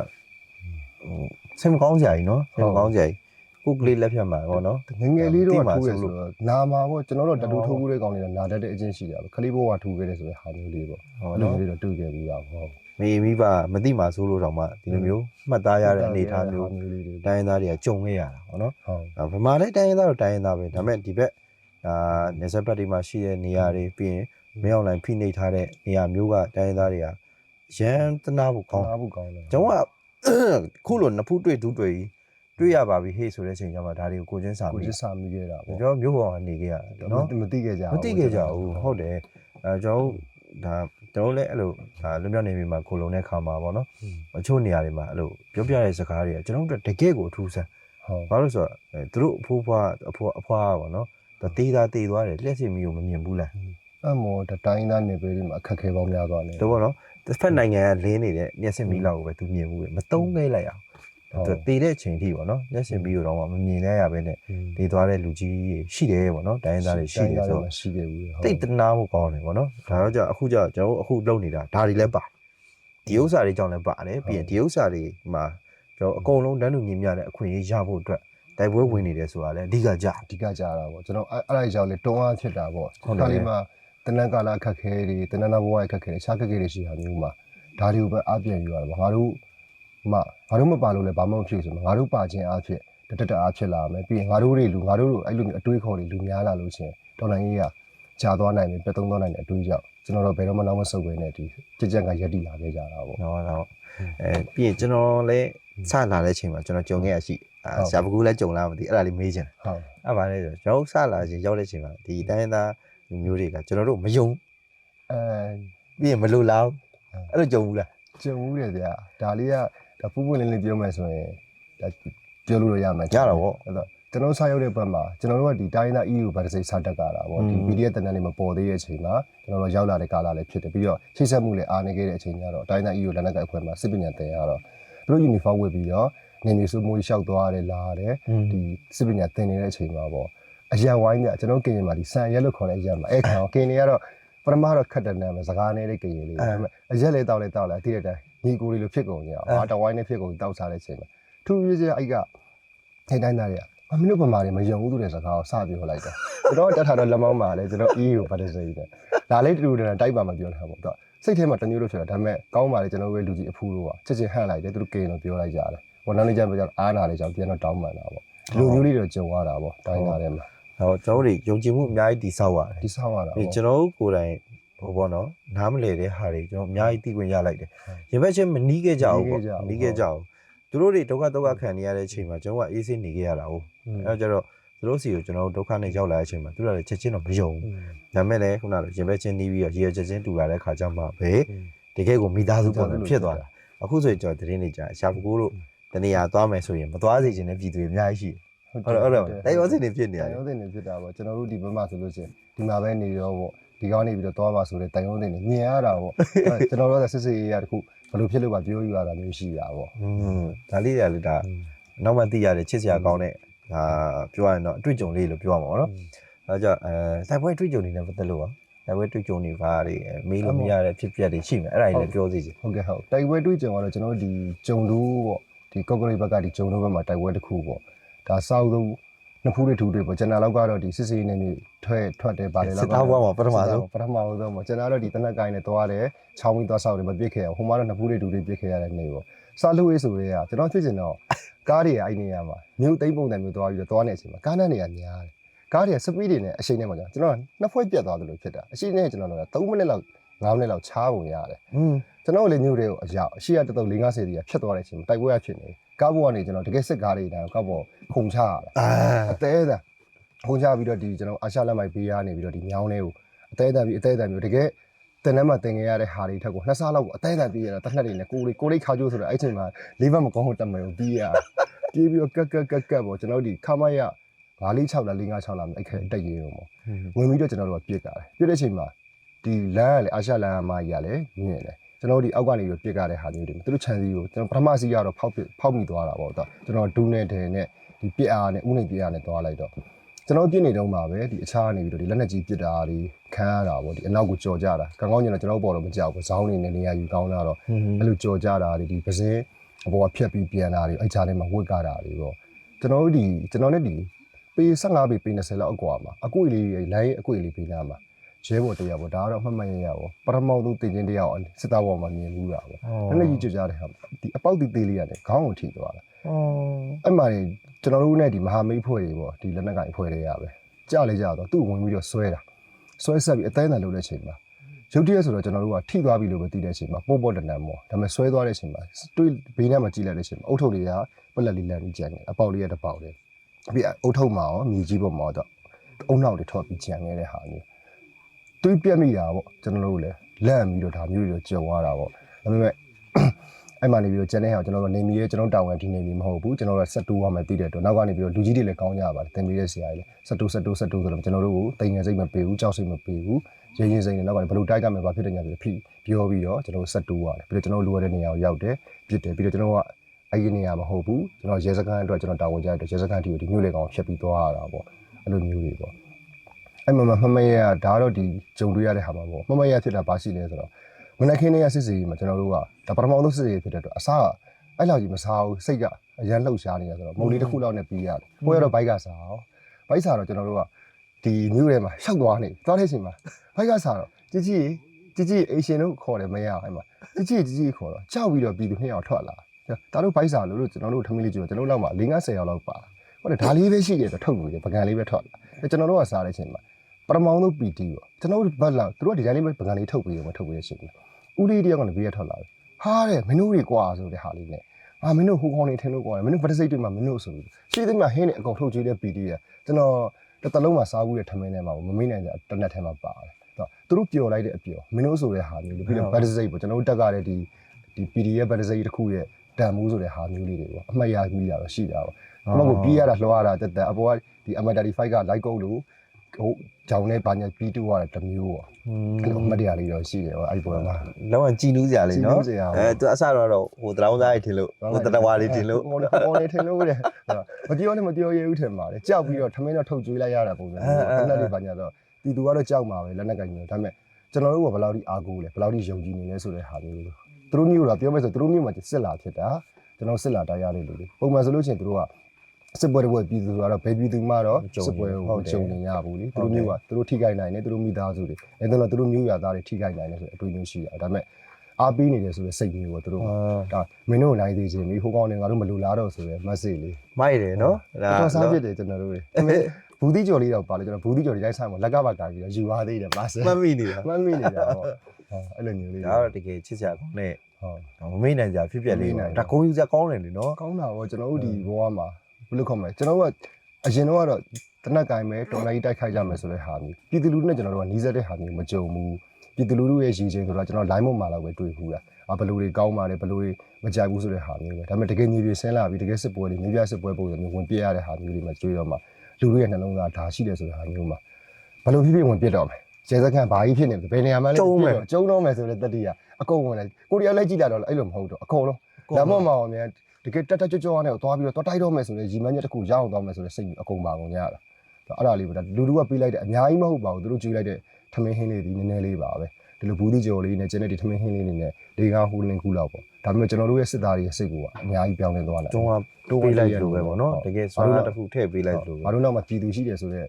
စိတ်မကောင်းစရာကြီးနော်စိတ်မကောင်းစရာကြီးကိုကလေးလက်ဖြတ်မှာပေါ့နော်ငယ်ငယ်လေးတော့တိမှာထိုးရဆိုဆိုလို့တော့နာမှာပေါ့ကျွန်တော်တို့တတူထိုးမှုတဲ့ကောင်တွေကနာတတ်တဲ့အချင်းရှိတာပဲခလေးဘဝထိုးခဲ့တယ်ဆိုတဲ့ဟာမျိုးလေးပေါ့ဟုတ်အဲ့လိုနော်မျိုးလေးတော့တွေ့ခဲ့ပြီးတာပေါ့ မေမိဘမသိမှဆိုလို့တော့မှဒီလိုမျိုးမှတ်သားရတဲ့အနေအထားမျိုးမျိုးလေးတွေတိုင်းရင်းသားတွေကကြုံခဲ့ရတာပေါ့နော်ဟုတ်ဒါဗမာလည်းတိုင်းရင်းသားတော့တိုင်းရင်းသားပဲဒါပေမဲ့ဒီဘက်ဒါနေဆက်ဘက်တွေမှာရှိတဲ့နေရာတွေပြီးရင်မင်းအောင်လိုင်းဖိနှိပ်ထားတဲ့နေရာမျိုးကတိုင်းရင်းသားတွေကရန်တနာဖို့ကောင်းနားဖို့ကောင်းတယ်ကျွန်တော်ကခုလိုနှစ်ဖူးတွေ့ဒူးတွေ့ကြီးတွေ့ရပါပြီဟေ့ဆိုတဲ့ချိန်ကျမှဒါတွေကိုကိုချင်းစာကိုမိချစ်စာမိခဲ့တာပေါ့ကျွန်တော်မျိုးပေါ်ကနေခဲ့ရတယ်နော်မသိခဲ့ကြမသိခဲ့ကြဘူးဟုတ်တယ်အဲကျွန်တော်ဒါ ကျွန်တော်လည်းအဲ့လိုဒါလွတ်မြောက်နေပြီမှာကိုလုံးတဲ့ခါမှာပေါ့နော်အချို့နေရာတွေမှာအဲ့လိုပြောပြတဲ့စကားတွေကကျွန်တော်တို့တကယ်ကိုအထူးဆန်းဟုတ်ဘာလို့ဆိုတော့အဲသူတို့အဖိုးဖွားအဖွားအဖွားပေါ့နော်ဒါတေးသားတေးသွားတယ်လက်စီမီကိုမမြင်ဘူးလားအမောတတိုင်းသားနေပြည်မှာအခက်ခဲပေါင်းများသွားနေတော့ပေါ့နော်တစ်ဖက်နိုင်ငံကလင်းနေတဲ့မျက်စိမီလောက်ကိုပဲသူမြင်ဘူးပဲမတုံးခဲ့လိုက်အောင်ဟု တ် သူတေးတဲ့အချိန်ထိပေါ့နော်မျက်စိမီကိုတော့မမြင်နိုင်ရပဲနဲ့တေးသွားတဲ့လူကြီးရှိတယ်ပေါ့နော်တိုင်းရင်းသားတွေရှိတယ်ဆိုတော့ ရှိခဲ့ဘူးဟုတ် တိတ်တနာဖို့ကောင်းတယ်ဗောနော်ဒါတော့じゃအခုじゃကျွန်တော်တို့အခုလုပ်နေတာဒါတွေလည်းပါဒီဥစ္စာတွေကြောင့်လည်းပါတယ်ပြီးရင်ဒီဥစ္စာတွေမှာကျွန်တော်အကုန်လုံးတန်းတူညီမျှတဲ့အခွင့်အရေးရဖို့အတွက်တိုက်ပွဲဝင်နေတယ်ဆိုတာလည်းအဓိကကြ အဓိကကြတာပေါ့ကျွန်တော်အဲ့အဲ့ဒါကြောင့်လေတွန်းအားဖြစ်တာပေါ့ ဟုတ်တယ် ဒါလေးမှာတနန်ကာလာအခက်ခဲတွေတနန်နာဘဝအခက်ခဲတွေအခြားအခက်ခဲတွေရှိတာမျိုးမှာဒါတွေကိုပဲအားပြန်ယူရတာပေါ့ငါတို့ မငါတို့မပါလို့လည်းဘာမှမဖြစ်ဘူးဆိုတော့ငါတို့ပါခြင်းအားဖြင့်တတက်တက်အားဖြစ်လာမယ်ပြီးရင်ငါတို့တွေလူငါတို့လိုအဲ့လိုမျိုးအတွေးခေါ်တွေလူများလာလို့ရှရင်တော်လိုင်းကြီးကကြာသွားနိုင်ပြီပြတ်သုံးသွားနိုင်တဲ့အတွေးကြောင့်ကျွန်တော်တို့ဘယ်တော့မှနောက်မဆုတ်ဘဲနဲ့ဒီကြက်ကြက်ကရက်တည်လာခဲ့ကြတာပေါ့နော်တော့အဲပြီးရင်ကျွန်တော်လည်းစလာတဲ့အချိန်မှာကျွန်တော်ကြုံခဲ့ရရှိအာဟုတ်ဆရာပကူလည်းကြုံလာမသိအဲ့ဒါလေးမေးချင်တယ်ဟုတ်အဲ့ပါလေဆိုကျွန်တော်စလာချင်းရောက်တဲ့အချိန်မှာဒီတိုင်းရင်းသားလူမျိုးတွေကကျွန်တော်တို့မယုံအဲပြီးရင်မလိုလားဟုတ်အဲ့လိုကြုံဘူးလားကျုံဦးတယ်ဗျာဒါလေးက ဒါပူပူလင်းလင်းပြောမယ်ဆိုရင်ဒါပြောလို့ရမယ်ရတော့ဗောအဲ့တော့ကျွန်တော်စားရောက်တဲ့ဘက်မှာကျွန်တော်တို့ကဒီတိုင်းသား EU ဗတ်စိတ်စားတက်ကြတာဗောဒီ PDF တန်တန်းလေးမပေါ်သေးတဲ့အချိန်မှာကျွန်တော်တို့ရောက်လာတဲ့ကာလလည်းဖြစ်တယ်ပြီးတော့ချိတ်ဆက်မှုလည်းအားနေခဲ့တဲ့အချိန်ကျတော့တိုင်းသား EU လက်နက်ကိုက်အဖွဲ့မှာစစ်ပညာသင်ရတော့သူတို့ uniform ဝတ်ပြီးတော့နေနေစုမိုးလျှောက်သွားတယ်လာတယ်ဒီစစ်ပညာသင်နေတဲ့အချိန်မှာဗောအရန်ဝိုင်းကကျွန်တော်ကရင်မှာဒီဆန်ရက်လို့ခေါ်တဲ့အရန်မှာအဲ့ခံကရင်တွေကတော့ပထမတော့ခက်တယ်နာမည်စကားနဲ့လေးကရင်လေးဒါပေမဲ့အရက်လေးတောက်လေးတောက်လာတိတဲ့တိုင်း ညီကိုလေးလိုဖြစ်ကုန်ကြအောင်အာတဝိုင်းနဲ့ဖြစ်ကုန်တောက်စားတဲ့အချိန်မှာထူးရစရာအဲ့ကထိုင်တိုင်းသားတွေကမမင်းတို့ဗမာတွေမယုံဘူးဆိုတဲ့စကားကိုစပြောလိုက်တာကျွန်တော်တက်ထားတော့လက်မောင်းမှာလဲကျွန်တော် EU ကိုဗတ်စိတ်တယ်ဒါလေးတူတူတန်တိုက်ပါမပြောထားဘူးတော့စိတ်ထဲမှာတမျိုးလို့ဖြစ်တာဒါပေမဲ့ကောင်းပါလေကျွန်တော်တို့လူကြီးအဖူးလို့ပါချက်ချင်းဟန့်လိုက်တယ်သူတို့ကိန်းတော့ပြောလိုက်ကြတယ်ဘောနောက်နေ့ကျပြန်အားနာလေကြောင့်ပြန်တော့တောင်းပန်တာပေါ့လူမျိုးလေးတွေကြုံရတာပေါ့တိုင်းသားထဲမှာဟောကျွန်တော်တို့ယုံကြည်မှုအများကြီးတည်ဆောက်ရတယ်ဒီဆောက်ရတာပြီးပေါ့ကျွန်တော်တို့ကိုယ်တိုင် ဟိုပေါ့နော်နားမလဲတဲ့ဟာတွေကျွန်တော်အများကြီးသိခွင့်ရလိုက်တယ်ရင်ဘက်ချင်းမနီးခဲ့ကြဘူးပေါ့မနီးခဲ့ကြဘူးသူတို့တွေဒုက္ခဒုက္ခခံနေရတဲ့အချိန်မှာကျွန်တော်ကအေးဆေးနေခဲ့ရတာဟုတ်အဲတော့ကျတော့သူတို့စီကိုကျွန်တော်တို့ဒုက္ခနဲ့ရောက်လာတဲ့အချိန်မှာသူတို့လည်းချက်ချင်းတော့မယုံဘူးဒါမဲ့လည်းခုနကလိုရင်ဘက်ချင်းနီးပြီးတော့ရေချက်ချင်းတူလာတဲ့ခါကျမှပဲတကယ်ကိုမိသားစုပုံစံဖြစ်သွားတာအခုဆိုရင်ကျွန်တော်သတင်းနေကြရှာပကိုးတို့တနေရာသွားမယ်ဆိုရင်မသွားစေချင်တဲ့ပြည်သူတွေအများကြီးရှိတယ်ဟုတ်တယ်ဟုတ်တယ်တိုက်ရောစင်နေဖြစ်နေရတိုတယ်င်ရုံးတင်နေဖြစ်တာပေါ့ကျွန်တော်တို့ဒီဘက်မှာဆိုလို့ရှိရင်ဒီမှာပဲနေရောပေါ့ ဒီကောင်းနေပြီးတော့သွားပါဆိုတဲ့တိုင်ရုံးတင်နေမြင်ရတာပေါ့အဲ့ကျွန်တော်တို့ကစစ်စစ်ရေးရတခုဘယ်လိုဖြစ်လို့ပါပြောယူရတာမျိုးရှိတာပေါ့อืมဒါလေးတွေကလေဒါနောက်မှသိရတဲ့ချစ်စရာကောင်းတဲ့ဒါပြောရရင်တော့အတွေ့အကြုံလေးလို့ပြောရမှာပေါ့နော်အဲဒါကြောင့်အဲတိုက်ပွဲအတွေ့အကြုံတွေနဲ့ပတ်သက်လို့ပါတိုက်ပွဲအတွေ့အကြုံတွေဘာတွေအဲမေးလို့မရတဲ့ဖြစ်ပျက်တွေရှိမယ်အဲ့ဒါတွေလည်းပြောစီချင်ဟုတ်ကဲ့ဟုတ်တိုက်ပွဲတွေ့ကြုံကတော့ကျွန်တော်တို့ဒီဂျုံတူးပေါ့ဒီကော့ကရိတ်ဘက်ကဒီဂျုံတူးဘက်မှာတိုက်ပွဲတစ်ခုပေါ့ဒါစောက်သုံး နှစ်ဖူးတွေထူတွေပေါ့ကျွန်တော်ကတော့ဒီစစ်စေးနေနေထွက်ထွက်တယ်ပါတယ်လားစစ်သားဘွားမှာပထမဆုံးပထမဆုံးပေါ့ကျွန်တော်တို့ဒီတနက်ကိုင်းနဲ့သွားတယ်ချောင်းပြီးသွားဆောက်တယ်မပြစ်ခဲ့အောင်ဟိုမှာတော့နှစ်ဖူးတွေထူတွေပြစ်ခဲ့ရတဲ့နေပေါ့စလူဝေးဆိုတဲ့ကကျွန်တော်ဖြစ်ချင်တော့ကားတွေအဲ့နေရမှာမြို့သိမ့်ပုံစံမျိုးသွားပြီးတော့သွားနေတဲ့အချိန်မှာကားနဲ့နေရများတယ်ကားတွေကစပီးတွေနဲ့အရှိန်နဲ့ပေါ့ကျွန်တော်နှစ်ဖွဲ့ပြတ်သွားသလိုဖြစ်တာအရှိန်နဲ့ကျွန်တော်တို့က3မိနစ်လောက်5မိနစ်လောက်ချားပုံရတယ်อืมကျွန်တော်တို့လည်းညို့တွေကိုအရောက်အရှိရတတုတ်4 50တီးကဖြတ်သွားတဲ့အချိန်မှာတိုက်ပွဲရဖြစ်နေ ကားပေါ်ကနေကျွန်တော်တကယ်စစ်ကားတွေတိုင်းကောက်ပေါ်ခုန်ချရတာအာအသေးအံခုန်ချပြီးတော့ဒီကျွန်တော်အာရှလက်မိုက်ပေးရနေပြီးတော့ဒီမြောင်းလေးကိုအသေးအံပြီးအသေးအံပြီးတကယ်တင်ထဲမှာတင်ခဲ့ရတဲ့ဟာတွေထက်ကိုနှစ်ဆလောက်ကိုအသေးအံပြီးရတာတစ်နှစ်တွေနဲ့ကိုလေးကိုလေးခါကျိုးဆိုတော့အဲ့ချိန်မှာလေးဘက်မကောင်းဟုတ်တက်မယ်ကိုပြီးရပြေးပြီးတော့ကက်ကက်ကက်ကက်ပေါ့ကျွန်တော်ဒီခမရ9 6လား4 5 6လားအဲ့ခဲတက်ရေးရုံပေါ့ဝင်ပြီးတော့ကျွန်တော်တို့ကပြစ်ကြတယ်ပြစ်တဲ့အချိန်မှာဒီလမ်းကလေအာရှလမ်းအမကြီးကလည်းမြင်တယ် ကျွန်တော်ဒီအောက်ကနေပြီးပြစ်ကြတဲ့ဟာမျိုးတွေသူတို့ခြံစည်းကိုကျွန်တော်ပထမစီကတော့ဖောက်ပြဖောက်မိသွားတာပေါ့တော့ကျွန်တော်ဒူးနဲ့ဒဲနဲ့ဒီပြစ်အားနဲ့ဥနေပြစ်အားနဲ့သွားလိုက်တော့ကျွန်တော်ပြစ်နေတော့မှာပဲဒီအခြားနေပြီးတော့ဒီလက်နက်ကြီးပြစ်တာတွေခံရတာပေါ့ဒီအနောက်ကိုကြော်ကြတာကံကောင်းကျင်တော့ကျွန်တော်ပေါ်တော့မကြောက်ဘူးဇောင်းနေနေနေရာယူကောင်းလာတော့အဲ့လိုကြော်ကြတာတွေဒီပစင်းအပေါ်ကဖြတ်ပြီးပြန်တာတွေအဲ့ချားထဲမှာဝတ်ကြတာတွေပေါ့ကျွန်တော်တို့ဒီကျွန်တော်နဲ့ဒီပေ15ပေပေ20လောက်အကွာမှာအကွေလေးလိုင်းအကွေလေးပေးနာမှာ ရဲဘော်တရားပေါ့ဒါကတော့အမှတ်မှတ်ရရပေါ့ပထမဆုံးတင်ချင်းတရားအောင်စစ်သားဘော်မှာမြင်ဘူးတာပေါ့နည်းနည်းကြီးကြကြတဲ့ဟာဒီအပေါက်တီသေးလေးရတယ်ခေါင်းကိုထိသွားတာအော်အဲ့မှာနေကျွန်တော်တို့နဲ့ဒီမဟာမိတ်ဖွဲ့တွေပေါ့ဒီလက်နက်ကိုင်ဖွဲ့တွေရပဲကြလေကြတော့သူ့ဝင်ပြီးတော့ဆွဲတာဆွဲဆက်ပြီးအသေးအံလို့တဲ့ချိန်မှာရုပ်တရက်ဆိုတော့ကျွန်တော်တို့ကထိသွားပြီလို့ပဲသိတဲ့အချိန်မှာပေါ့ပေါ့တန်တန်ပေါ့ဒါပေမဲ့ဆွဲသွားတဲ့အချိန်မှာတွေးဘေးထဲမှာကြည့်လိုက်တဲ့အချိန်မှာအုတ်ထုပ်တွေကပလက်လေးလန်ပြီးကြံနေအပေါက်လေးရတစ်ပေါက်လေးပြီးအုတ်ထုပ်မှာရောမြေကြီးပေါ်မှာတော့အုံနောက်တွေထော့ပြီးကြံနေတဲ့ဟာမျိုး တွေးပြက်မိတာပေါ့ကျွန်တော်တို့လည်းလန့်ပြီးတော့ဒါမျိုးတွေကြုံရတာပေါ့ဒါပေမဲ့အဲ့မှာနေပြီးတော့ကျန်တဲ့ဟာကျွန်တော်တို့နေမီရဲ့ကျွန်တော်တောင်းဝဲဒီနေမီမဟုတ်ဘူးကျွန်တော်တို့ဆက်တူရမယ်တည်တဲ့အတွက်နောက်ကနေပြီးတော့လူကြီးတွေလည်းကောင်းကြပါတယ်တင်ပြီးတဲ့ဆရာကြီးလည်းဆက်တူဆက်တူဆက်တူဆိုတော့ကျွန်တော်တို့ကိုတိမ်ငယ်စိတ်မပေးဘူးကြောက်စိတ်မပေးဘူးရင်းရင်းစိတ်နဲ့နောက်ကနေဘယ်လိုတိုက်ကြမယ်ဘာဖြစ်တယ်ညာပြီးဖိပြောပြီးတော့ကျွန်တော်တို့ဆက်တူရတယ်ပြီးတော့ကျွန်တော်တို့လိုရတဲ့နေရာကိုရောက်တယ်ပြစ်တယ်ပြီးတော့ကျွန်တော်ကအဲ့ဒီနေရာမဟုတ်ဘူးကျွန်တော်ရဲစခန်းအတွက်ကျွန်တော်တာဝန်ကြတဲ့ရဲစခန်းတီကိုဒီမျိုးလေကောင်ဖြတ်ပြီးသွားရတာပေါ့အဲ့လိုမျိုးတွေပေါ့ အဲ့မှာမမရဒါတော့ဒီဂျုံတွေရတဲ့ဟာမှာပေါ့မမရဖြစ်တာဘာရှိလဲဆိုတော့မနက်ခင်းနေ့ကစစ်စီမှာကျွန်တော်တို့ကဒါပထမဆုံးစစ်စီဖြစ်တဲ့အတွက်အစားကအဲ့လောက်ကြီးမစားဘူးစိတ်ကအရန်လှုပ်ရှားနေရဆိုတော့မုံလေးတစ်ခုလောက်နဲ့ပြီးရတယ်ကိုရတော့ဘိုက်ကစားအောင်ဘိုက်စားတော့ကျွန်တော်တို့ကဒီမျိုးထဲမှာရှောက်သွားနေသွားတဲ့အချိန်မှာဘိုက်ကစားတော့ជីជីជីជីအေရှင်တို့ခေါ်တယ်မရအဲ့မှာជីជីជីជីခေါ်တော့ကြောက်ပြီးတော့ပြည်သူနှစ်ယောက်ထွက်လာဒါတို့ဘိုက်စားလို့လို့ကျွန်တော်တို့ထမင်းလေးကြည့်တော့ကျွန်တော်တို့လောက်မှာ၄50ယောက်လောက်ပါဟုတ်တယ်ဒါလေးပဲရှိတယ်ဆိုထုတ်လို့ပကံလေးပဲထွက်လာကျွန်တော်တို့ကစားတဲ့အချိန်မှာ ပထမဆုံး PT ပေါ့ကျွန်တော်တို့ဘက်လာသူတို့ကဒီတိုင်းလေးပဲပကံလေးထုတ်ပြီးတော့မထုတ်ပြီးရရှိဘူးဦးလေးတယောက်ကလည်းဘေးရထွက်လာတယ်ဟာတဲ့မင်းတို့တွေကွာဆိုတဲ့ဟာလေးနဲ့အာမင်းတို့ဟိုကောင်းနေထင်လို့ကွာမင်းတို့ဗတ်စိတ်တွေမှာမင်းတို့ဆိုပြီးရှိသေးမှဟင်းနေအကောင်ထုတ်ကြည့်တဲ့ PT ကကျွန်တော်တစ်တလုံးမှာစားဘူးတဲ့ထမင်းထဲမှာမမေ့နိုင်တဲ့တနက်ထဲမှာပါတယ်သူတို့ပျော်လိုက်တဲ့အပျော်မင်းတို့ဆိုတဲ့ဟာမျိုးလို့ပြီးတော့ဗတ်စိတ်ပေါ့ကျွန်တော်တို့တက်ကတဲ့ဒီဒီ PD ရဲ့ဗတ်စိတ်တစ်ခုရဲ့တန်မိုးဆိုတဲ့ဟာမျိုးလေးတွေပေါ့အမှတ်ရပြီးတာတော့ရှိတာပေါ့အမကပြေးရတာလှောရတာတက်တက်အပေါ်ကဒီ M35 က light ကုတ်လို့ ဟိုဂျောင်းနဲ့ဘာညာပြီးတူရတယ်တစ်မျိုးပေါ့အဲ့လိုအမှတ်တရလေးတော့ရှိတယ်ပေါ့အဲ့ဒီပေါ်မှာ လောကကြည်နူးစရာလေးနော်ကြည်နူးစရာပေါ့အဲသူအဆတော့ဟိုတရောင်းသားကြီးထင်လို့ဟိုတတဝါလေးထင်လို့ဟိုလေဟိုလေထင်လို့တဲ့မပြောနဲ့မပြောရဘူးထင်ပါလေကြောက်ပြီးတော့ထမင်းတော့ထုတ်ကျွေးလိုက်ရတာပုံစံမျိုးခဏလေးဘာညာတော့တီသူကတော့ကြောက်မှာပဲလက်နက်ကင်ကြီးဒါပေမဲ့ကျွန်တော်တို့ကဘယ်လောက်ထိအားကိုးလဲဘယ်လောက်ထိယုံကြည်နေလဲဆိုတဲ့ဟာမျိုးလို့သူတို့မျိုးတော့ပြောမယ်ဆိုသူတို့မျိုးမှာစစ်လာဖြစ်တာကျွန်တော်စစ်လာတိုက်ရတဲ့လူတွေပုံမှန်ဆိုလို့ချင်းသူတို့က စစ်ပွဲတွေပြည်သူဆိုတော့ဘယ်ပြည်သူမှတော့စစ်ပွဲကိုမကြုံနေရဘူးလေသူတို့မျိုးကသူတို့ထိခိုက်နိုင်တယ်သူတို့မိသားစုတွေအဲဒါတော့သူတို့မျိုးရသားတွေထိခိုက်နိုင်တယ်ဆိုတဲ့အတွေ့အကြုံရှိတာဒါပေမဲ့အားပေးနေတယ်ဆိုတဲ့စိတ်မျိုးပေါ့သူတို့ဒါမင်းတို့နိုင်သေးခြင်းပြီဟိုကောင်တွေငါတို့မလူလားတော့ဆိုရဲ message လေးမိုက်တယ်နော်တော်စားဖြစ်တယ်ကျွန်တော်တို့တွေဒါပေမဲ့ဘူးတိကျော်လေးတော့ပါလေကျွန်တော်ဘူးတိကျော်ဒီတိုင်းဆိုင်မှာလက်ကပါကာပြီးတော့ယူသွားသေးတယ်ပါစမှတ်မိနေတာမှတ်မိနေတာပေါ့ဟောအဲ့လိုမျိုးလေးဒါတော့တကယ်ချစ်စရာကောင်းတဲ့ဟုတ်မမေ့နိုင်စရာဖြစ်ပျက်လေးမမေ့နိုင်ဒါဂုံယူစရာကောင်းတယ်လေနော်ကောင်းတာပေါ့ကျွန်တော်တို့ဒီဘဝမှာ ဘယ်လိုခေါ်မလဲကျွန်တော်တို့ကအရင်တော့ကတော့တနက်ကင်မဲ့တော်လိုက်တိုက်ခိုက်ကြမယ်ဆိုတဲ့ဟာမျိုးပြည်သူလူထုနဲ့ကျွန်တော်တို့ကနီးစပ်တဲ့ဟာမျိုးမကြုံဘူးပြည်သူလူထုရဲ့ရည်ချင်းဆိုတော့ကျွန်တော် line ပေါ်မှာတော့ပဲတွေ့ဘူးလားအာဘယ်လိုတွေကောင်းပါလဲဘယ်လိုတွေမကြိုက်ဘူးဆိုတဲ့ဟာမျိုးပဲဒါပေမဲ့တကယ်ညီပြေဆင်းလာပြီးတကယ်စစ်ပွဲတွေမြေပြစစ်ပွဲပုံစံမျိုးဝင်ပြရတဲ့ဟာမျိုးတွေမှာတွေ့တော့မှလူတွေရဲ့နှလုံးသားဒါရှိတယ်ဆိုတဲ့ဟာမျိုးမှာဘယ်လိုဖြစ်ဖြစ်ဝင်ပြတော့မယ်ကျဲစခန်းဘာကြီးဖြစ်နေလဲဘယ်နေရာမှာလဲကျုံတော့မယ်ဆိုတဲ့တတိယအကုန်ဝင်တယ်ကိုရီးယားလိုက်ကြည့်လာတော့အဲ့လိုမဟုတ်တော့အကုန်လုံးဒါမှမဟုတ်အောင်မြန် တကယ်တက်တက်ကြွကြွနဲ့သွားပြီးတော့သွားတိုက်တော့မယ်ဆိုတဲ့ရီမန်းချက်တစ်ခုရအောင်သွားမယ်ဆိုတဲ့စိတ်မျိုးအကုန်ပါကုန်ကြရတာအဲ့ဒါလေးပဲလူလူကပေးလိုက်တဲ့အများကြီးမဟုတ်ပါဘူးသူတို့ကြွေးလိုက်တဲ့ထမင်းဟင်းလေးဒီနည်းနည်းလေးပါပဲဒီလိုဘူးတိကျော်လေးနဲ့ကျန်တဲ့ဒီထမင်းဟင်းလေးတွေနဲ့လေကားဟူလင်းကူလောက်ပေါ့ဒါပေမဲ့ကျွန်တော်တို့ရဲ့စစ်သားတွေရဲ့စိတ်ကအများကြီးပြောင်းလဲသွားလာကျွန်းကပေးလိုက်လို့ပဲပေါ့နော်တကယ်စွမ်းအားတစ်ခုထည့်ပေးလိုက်လို့ငါတို့နောက်မှာပြည်သူရှိတယ်ဆိုတော့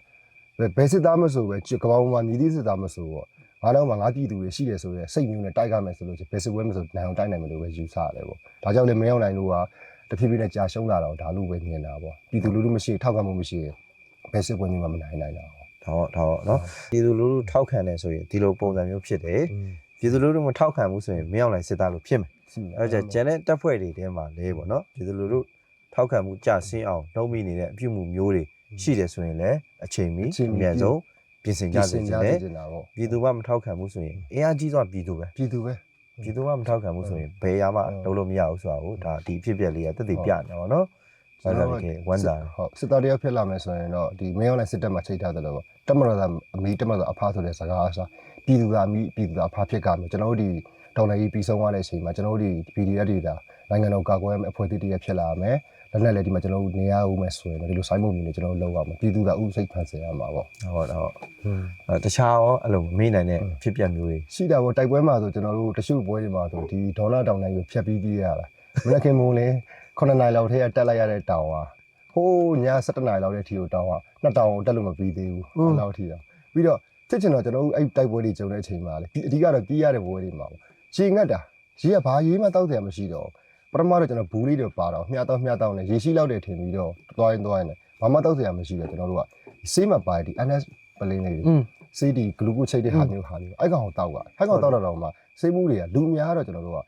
ဘယ်စစ်သားမဆိုပဲကဘာပေါ်မှာမြည်သည့်စစ်သားမဆိုပေါ့ ငါတော့မှငါပြည်သူတွေရှိတယ်ဆိုတော့စိတ်မျိုးနဲ့တိုက်ရမယ်ဆိုလို့ဘယ်စစ်ပွဲမဆိုနိုင်အောင်တိုက်နိုင်မယ်လို့ပဲယူဆရတယ်ပေါ့ဒါကြောင့်လေမရောက်နိုင်လို့ကတဖြည်းဖြည်းနဲ့ကြာရှုံးလာတော့ဒါလို့ပဲမြင်တာပေါ့ပြည်သူလူထုမရှိထောက်ကမှုမရှိဘယ်စစ်ပွဲမျိုးမှမနိုင်နိုင်တာပေါ့တော့တော့နော်ပြည်သူလူထုထောက်ခံတယ်ဆိုရင်ဒီလိုပုံစံမျိုးဖြစ်တယ်ပြည်သူလူထုမထောက်ခံဘူးဆိုရင်မရောက်နိုင်စစ်သားလို့ဖြစ်မယ်အဲကြကျန်တဲ့တပ်ဖွဲ့တွေထဲမှာလဲပေါ့နော်ပြည်သူလူထုထောက်ခံမှုကြဆင်းအောင်လုပ်မိနေတဲ့အပြုမှုမျိုးတွေရှိတယ်ဆိုရင်လည်းအချိန်မီအမြန်ဆုံး ပြင်ဆင်ကြစေချင်တယ်တာပေါ့ပြည်သူကမထောက်ခံမှုဆိုရင်အင်အားကြီးစွာပြည်သူပဲပြည်သူပဲပြည်သူကမထောက်ခံမှုဆိုရင်ဘယ်ရမှလုပ်လို့မရဘူးဆိုတာကိုဒါဒီအဖြစ်အပျက်လေးကတက်တည်ပြနေတာပေါ့နော်ဆိုတော့ဒီဝမ်းသာတယ်ဟုတ်စစ်သားတယောက်ဖြစ်လာမယ်ဆိုရင်တော့ဒီမင်းအောင်နဲ့စစ်တပ်မှာချိန်ထားတယ်လို့ပေါ့တက်မတော်သားအမီတက်မတော်အဖဆိုတဲ့စကားအစားပြည်သူသားအမီပြည်သူသားအဖဖြစ်ကြမယ်ကျွန်တော်တို့ဒီဒေါ်လာကြီးပြီးဆုံးသွားတဲ့အချိန်မှာကျွန်တော်တို့ဒီ PDF တွေဒါနိုင်ငံတော်ကာကွယ်မယ့်အဖွဲ့အစည်းတည်းဖြစ်လာမယ် လက်နဲ့လည်းဒီမှာကျွန်တော်တို့နေရဦးမယ်ဆိုရင်ဒီလိုစိုင်းမုံမျိုးတွေကျွန်တော်တို့လုပ်ရမှာပြည်သူသားဥစိတ်ဖန်ဆင်ရမှာပေါ့ဟုတ်တော့အဲတခြားရောအဲ့လိုမမေ့နိုင်တဲ့အဖြစ်အပျက်မျိုးတွေရှိတာပေါ့တိုက်ပွဲမှာဆိုကျွန်တော်တို့တချို့ပွဲတွေမှာဆိုဒီဒေါ်လာတောင်တိုင်းကိုဖြတ်ပြီးပြေးရတာမနေ့ခင်မိုးလေ9နိုင်လောက်ထဲကတက်လိုက်ရတဲ့တောင်ဟာဟိုးည7နိုင်လောက်တဲ့ထီကိုတောင်ဟာနှစ်တောင်ကိုတက်လို့မပြီးသေးဘူးအဲ့လောက်ထီတော့ပြီးတော့စစ်ချင်တော့ကျွန်တော်တို့အဲ့တိုက်ပွဲတွေကြုံတဲ့အချိန်မှာလေအဓိကတော့ပြေးရတဲ့ပွဲတွေမှာပေါ့ရေငတ်တာရေကဘာရေးမှတောက်တယ်မရှိတော့ ပထမတော့ကျွန်တော်ဘူးလေးတွေပါတော့မြတ်တော့မြတ်တော့နဲ့ရေရှိလောက်တယ်ထင်ပြီးတော့သွားရင်သွားရင်လည်းဘာမှတောက်စရာမရှိတော့ကျွန်တော်တို့ကစေးမပါဒီ NS ပလင်းလေးတွေစေးဒီဂလူကိုချိတ်တဲ့ဟာမျိုးဟာမျိုးအဲ့ကောင်ကိုတောက်ကအဲ့ကောင်တောက်တော့မှစေးမှုတွေကလူများတော့ကျွန်တော်တို့က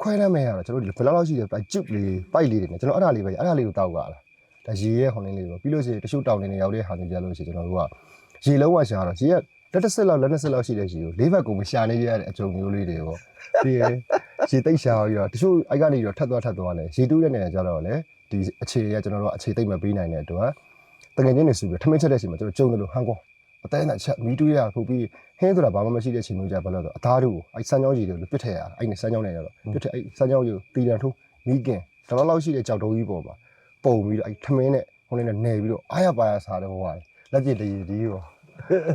ခွဲတမ်းမဲ့ရတော့ကျွန်တော်တို့ဘယ်လောက်လောက်ရှိတယ်ပိုက်ကျွတ်လေးပိုက်လေးတွေနဲ့ကျွန်တော်အဲ့ဒါလေးပဲအဲ့ဒါလေးကိုတောက်ကလာဒါရေရဲ့ဟွန်လင်းလေးပေါ့ပြီးလို့ရှိရင်တချို့တောင်နေနေရောက်တဲ့ဟာမျိုးကြလို့ရှိရင်ကျွန်တော်တို့ကရေလုံးဝရှာတော့ရေက လက်တစ်စက်လောက်လက်နှစ်စက်လောက်ရှိတဲ့ရေကိုလေးဘက်ကိုမရှာနေရတဲ့အကြုံမျိုးလေးတွေပေါ့ပြီးရင်ရေတိတ်ရှာပြီးတော့တချို့အဲ့ကနေတော့ထပ်သွားထပ်သွားလဲရေတူးတဲ့နေရာကြတော့လေဒီအခြေရကျွန်တော်တို့အခြေတိတ်မပေးနိုင်တဲ့အတွက်တကယ်ချင်းနေစုပြီးထမင်းချက်တဲ့အချိန်မှာကျွန်တော်ကြုံတယ်လို့ဟန်ကောအတဲနဲ့ချက်မီးတူးရဖုတ်ပြီးဟင်းဆိုတာဘာမှမရှိတဲ့အချိန်မျိုးကြဘာလို့လဲဆိုအသားတို့အဲ့စမ်းကြောင်းကြီးတွေလို့ပြစ်ထည့်ရအဲ့နဲ့စမ်းကြောင်းနေရတော့ပြစ်ထည့်အဲ့စမ်းကြောင်းကြီးကိုတီတန်ထိုးမီးကင်တော်တော်လောက်ရှိတဲ့ကြောက်တုံးကြီးပေါ်မှာပုံပြီးတော့အဲ့ထမင်းနဲ့ဟိုလေးနဲ့နေပြီးတော့အားရပါရစားတဲ့ဘဝတွေလက်ပြည့်တည်ဒီရော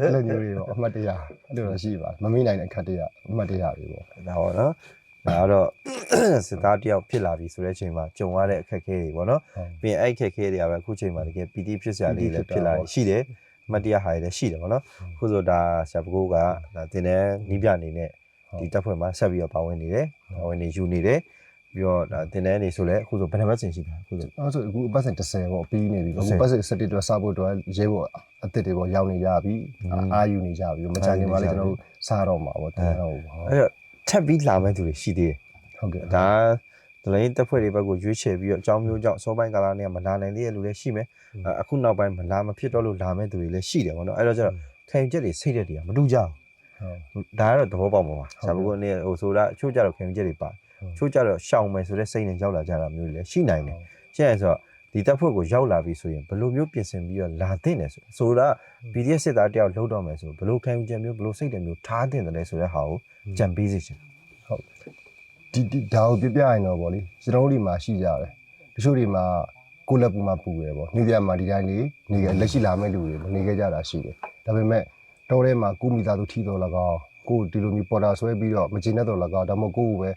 အဲ့လိုမျိုးတွေပေါ့အမှတ်တရအဲ့လိုတော့ရှိပါမမေ့နိုင်တဲ့ခတ်တရအမှတ်တရတွေပေါ့ဒါပေါ့နော်ဒါကတော့စစ်သားတယောက်ဖြစ်လာပြီဆိုတဲ့အချိန်မှာကြုံရတဲ့အခက်အခဲတွေပေါ့နော်ပြီးရင်အဲ့အခက်အခဲတွေကပဲအခုချိန်မှာတကယ်ပီတိဖြစ်စရာလေးလည်းဖြစ်လာရှိတယ်အမတ်တရားဟာတွေလည်းရှိတယ်ပေါ့နော်အခုဆိုဒါဆရာပကိုးကဒါတင်တဲ့နီးပြအနေနဲ့ဒီတပ်ဖွဲ့မှာဆက်ပြီးတော့ပါဝင်နေတယ်ပါဝင်နေယူနေတယ် ပြီးတော့ဒါတင်တဲ့အနေဆိုလည်းအခုဆိုဘယ်နှပတ်စင်ရှိတာအခုဆိုအဲ့ဆိုအခုအပတ်စဉ်30ပေါ့ပြီးနေပြီအခု30ပတ်စဉ်17အတွက်စဖို့အတွက်ရဲဘော်အစ်စ်တွေပေါ့ရောက်နေကြပြီအာယူနေကြပြီမကြခင်မှာလည်းကျွန်တော်တို့စားတော့မှာပေါ့တင်တော့ပေါ့အဲ့တော့ထပ်ပြီးလာမဲ့သူတွေရှိသေးတယ်ဟုတ်ကဲ့ဒါဒလိုင်းတက်ဖွဲ့တွေဘက်ကိုရွေးချယ်ပြီးတော့အကြောင်းမျိုးကြောင့်စောပိုင်းကာလနဲ့မလာနိုင်သေးတဲ့လူလည်းရှိမယ်အဲအခုနောက်ပိုင်းမလာမဖြစ်တော့လို့လာမဲ့သူတွေလည်းရှိတယ်ပေါ့နော်အဲ့တော့ကျတော့ခံယူချက်တွေစိတ်သက်တွေကမတူကြဘူးဟုတ်ဒါကတော့သဘောပေါက်မှာပါဟုတ်ဆရာဘုကနေ့ဟိုဆိုတာအချို့ကြတော့ခံယူချက်တွေပါအ ချို့ကြတော့ရှောင်မယ်ဆိုတဲ့စိတ်နဲ့ရောက်လာကြတာမျိုးတွေလည်းရှိနိုင်တယ်ရှင်းရဆိုတော့ဒီတက်ဖွဲ့ကိုရောက်လာပြီဆိုရင်ဘယ်လိုမျိုးပြင်ဆင်ပြီးတော့လာတဲ့တယ်ဆိုဆိုတာ PDF စစ်သားတယောက်လှုပ်တော့မယ်ဆိုဘယ်လိုခံယူချက်မျိုးဘယ်လိုစိတ်တွေမျိုးထားတဲ့တယ်လဲဆိုတဲ့ဟာကိုကြံပေးစေချင်ဟုတ်ဒီဒီဒါကိုပြပြရင်တော့ဗောလေကျွန်တော်တို့ဒီမှာရှိကြတယ်တချို့တွေမှာကိုယ်လက်ပူမှာပူတယ်ဗောနေ့ပြမှာဒီတိုင်းလေးနေကြလက်ရှိလာမဲ့လူတွေမနေခဲ့ကြတာရှိတယ်ဒါပေမဲ့တော်ထဲမှာကိုမိသားစုထီတော်လကောကိုဒီလိုမျိုးပေါ်တာဆွဲပြီးတော့မကျေနပ်တော်လကောဒါမှမဟုတ်ကိုကိုပဲ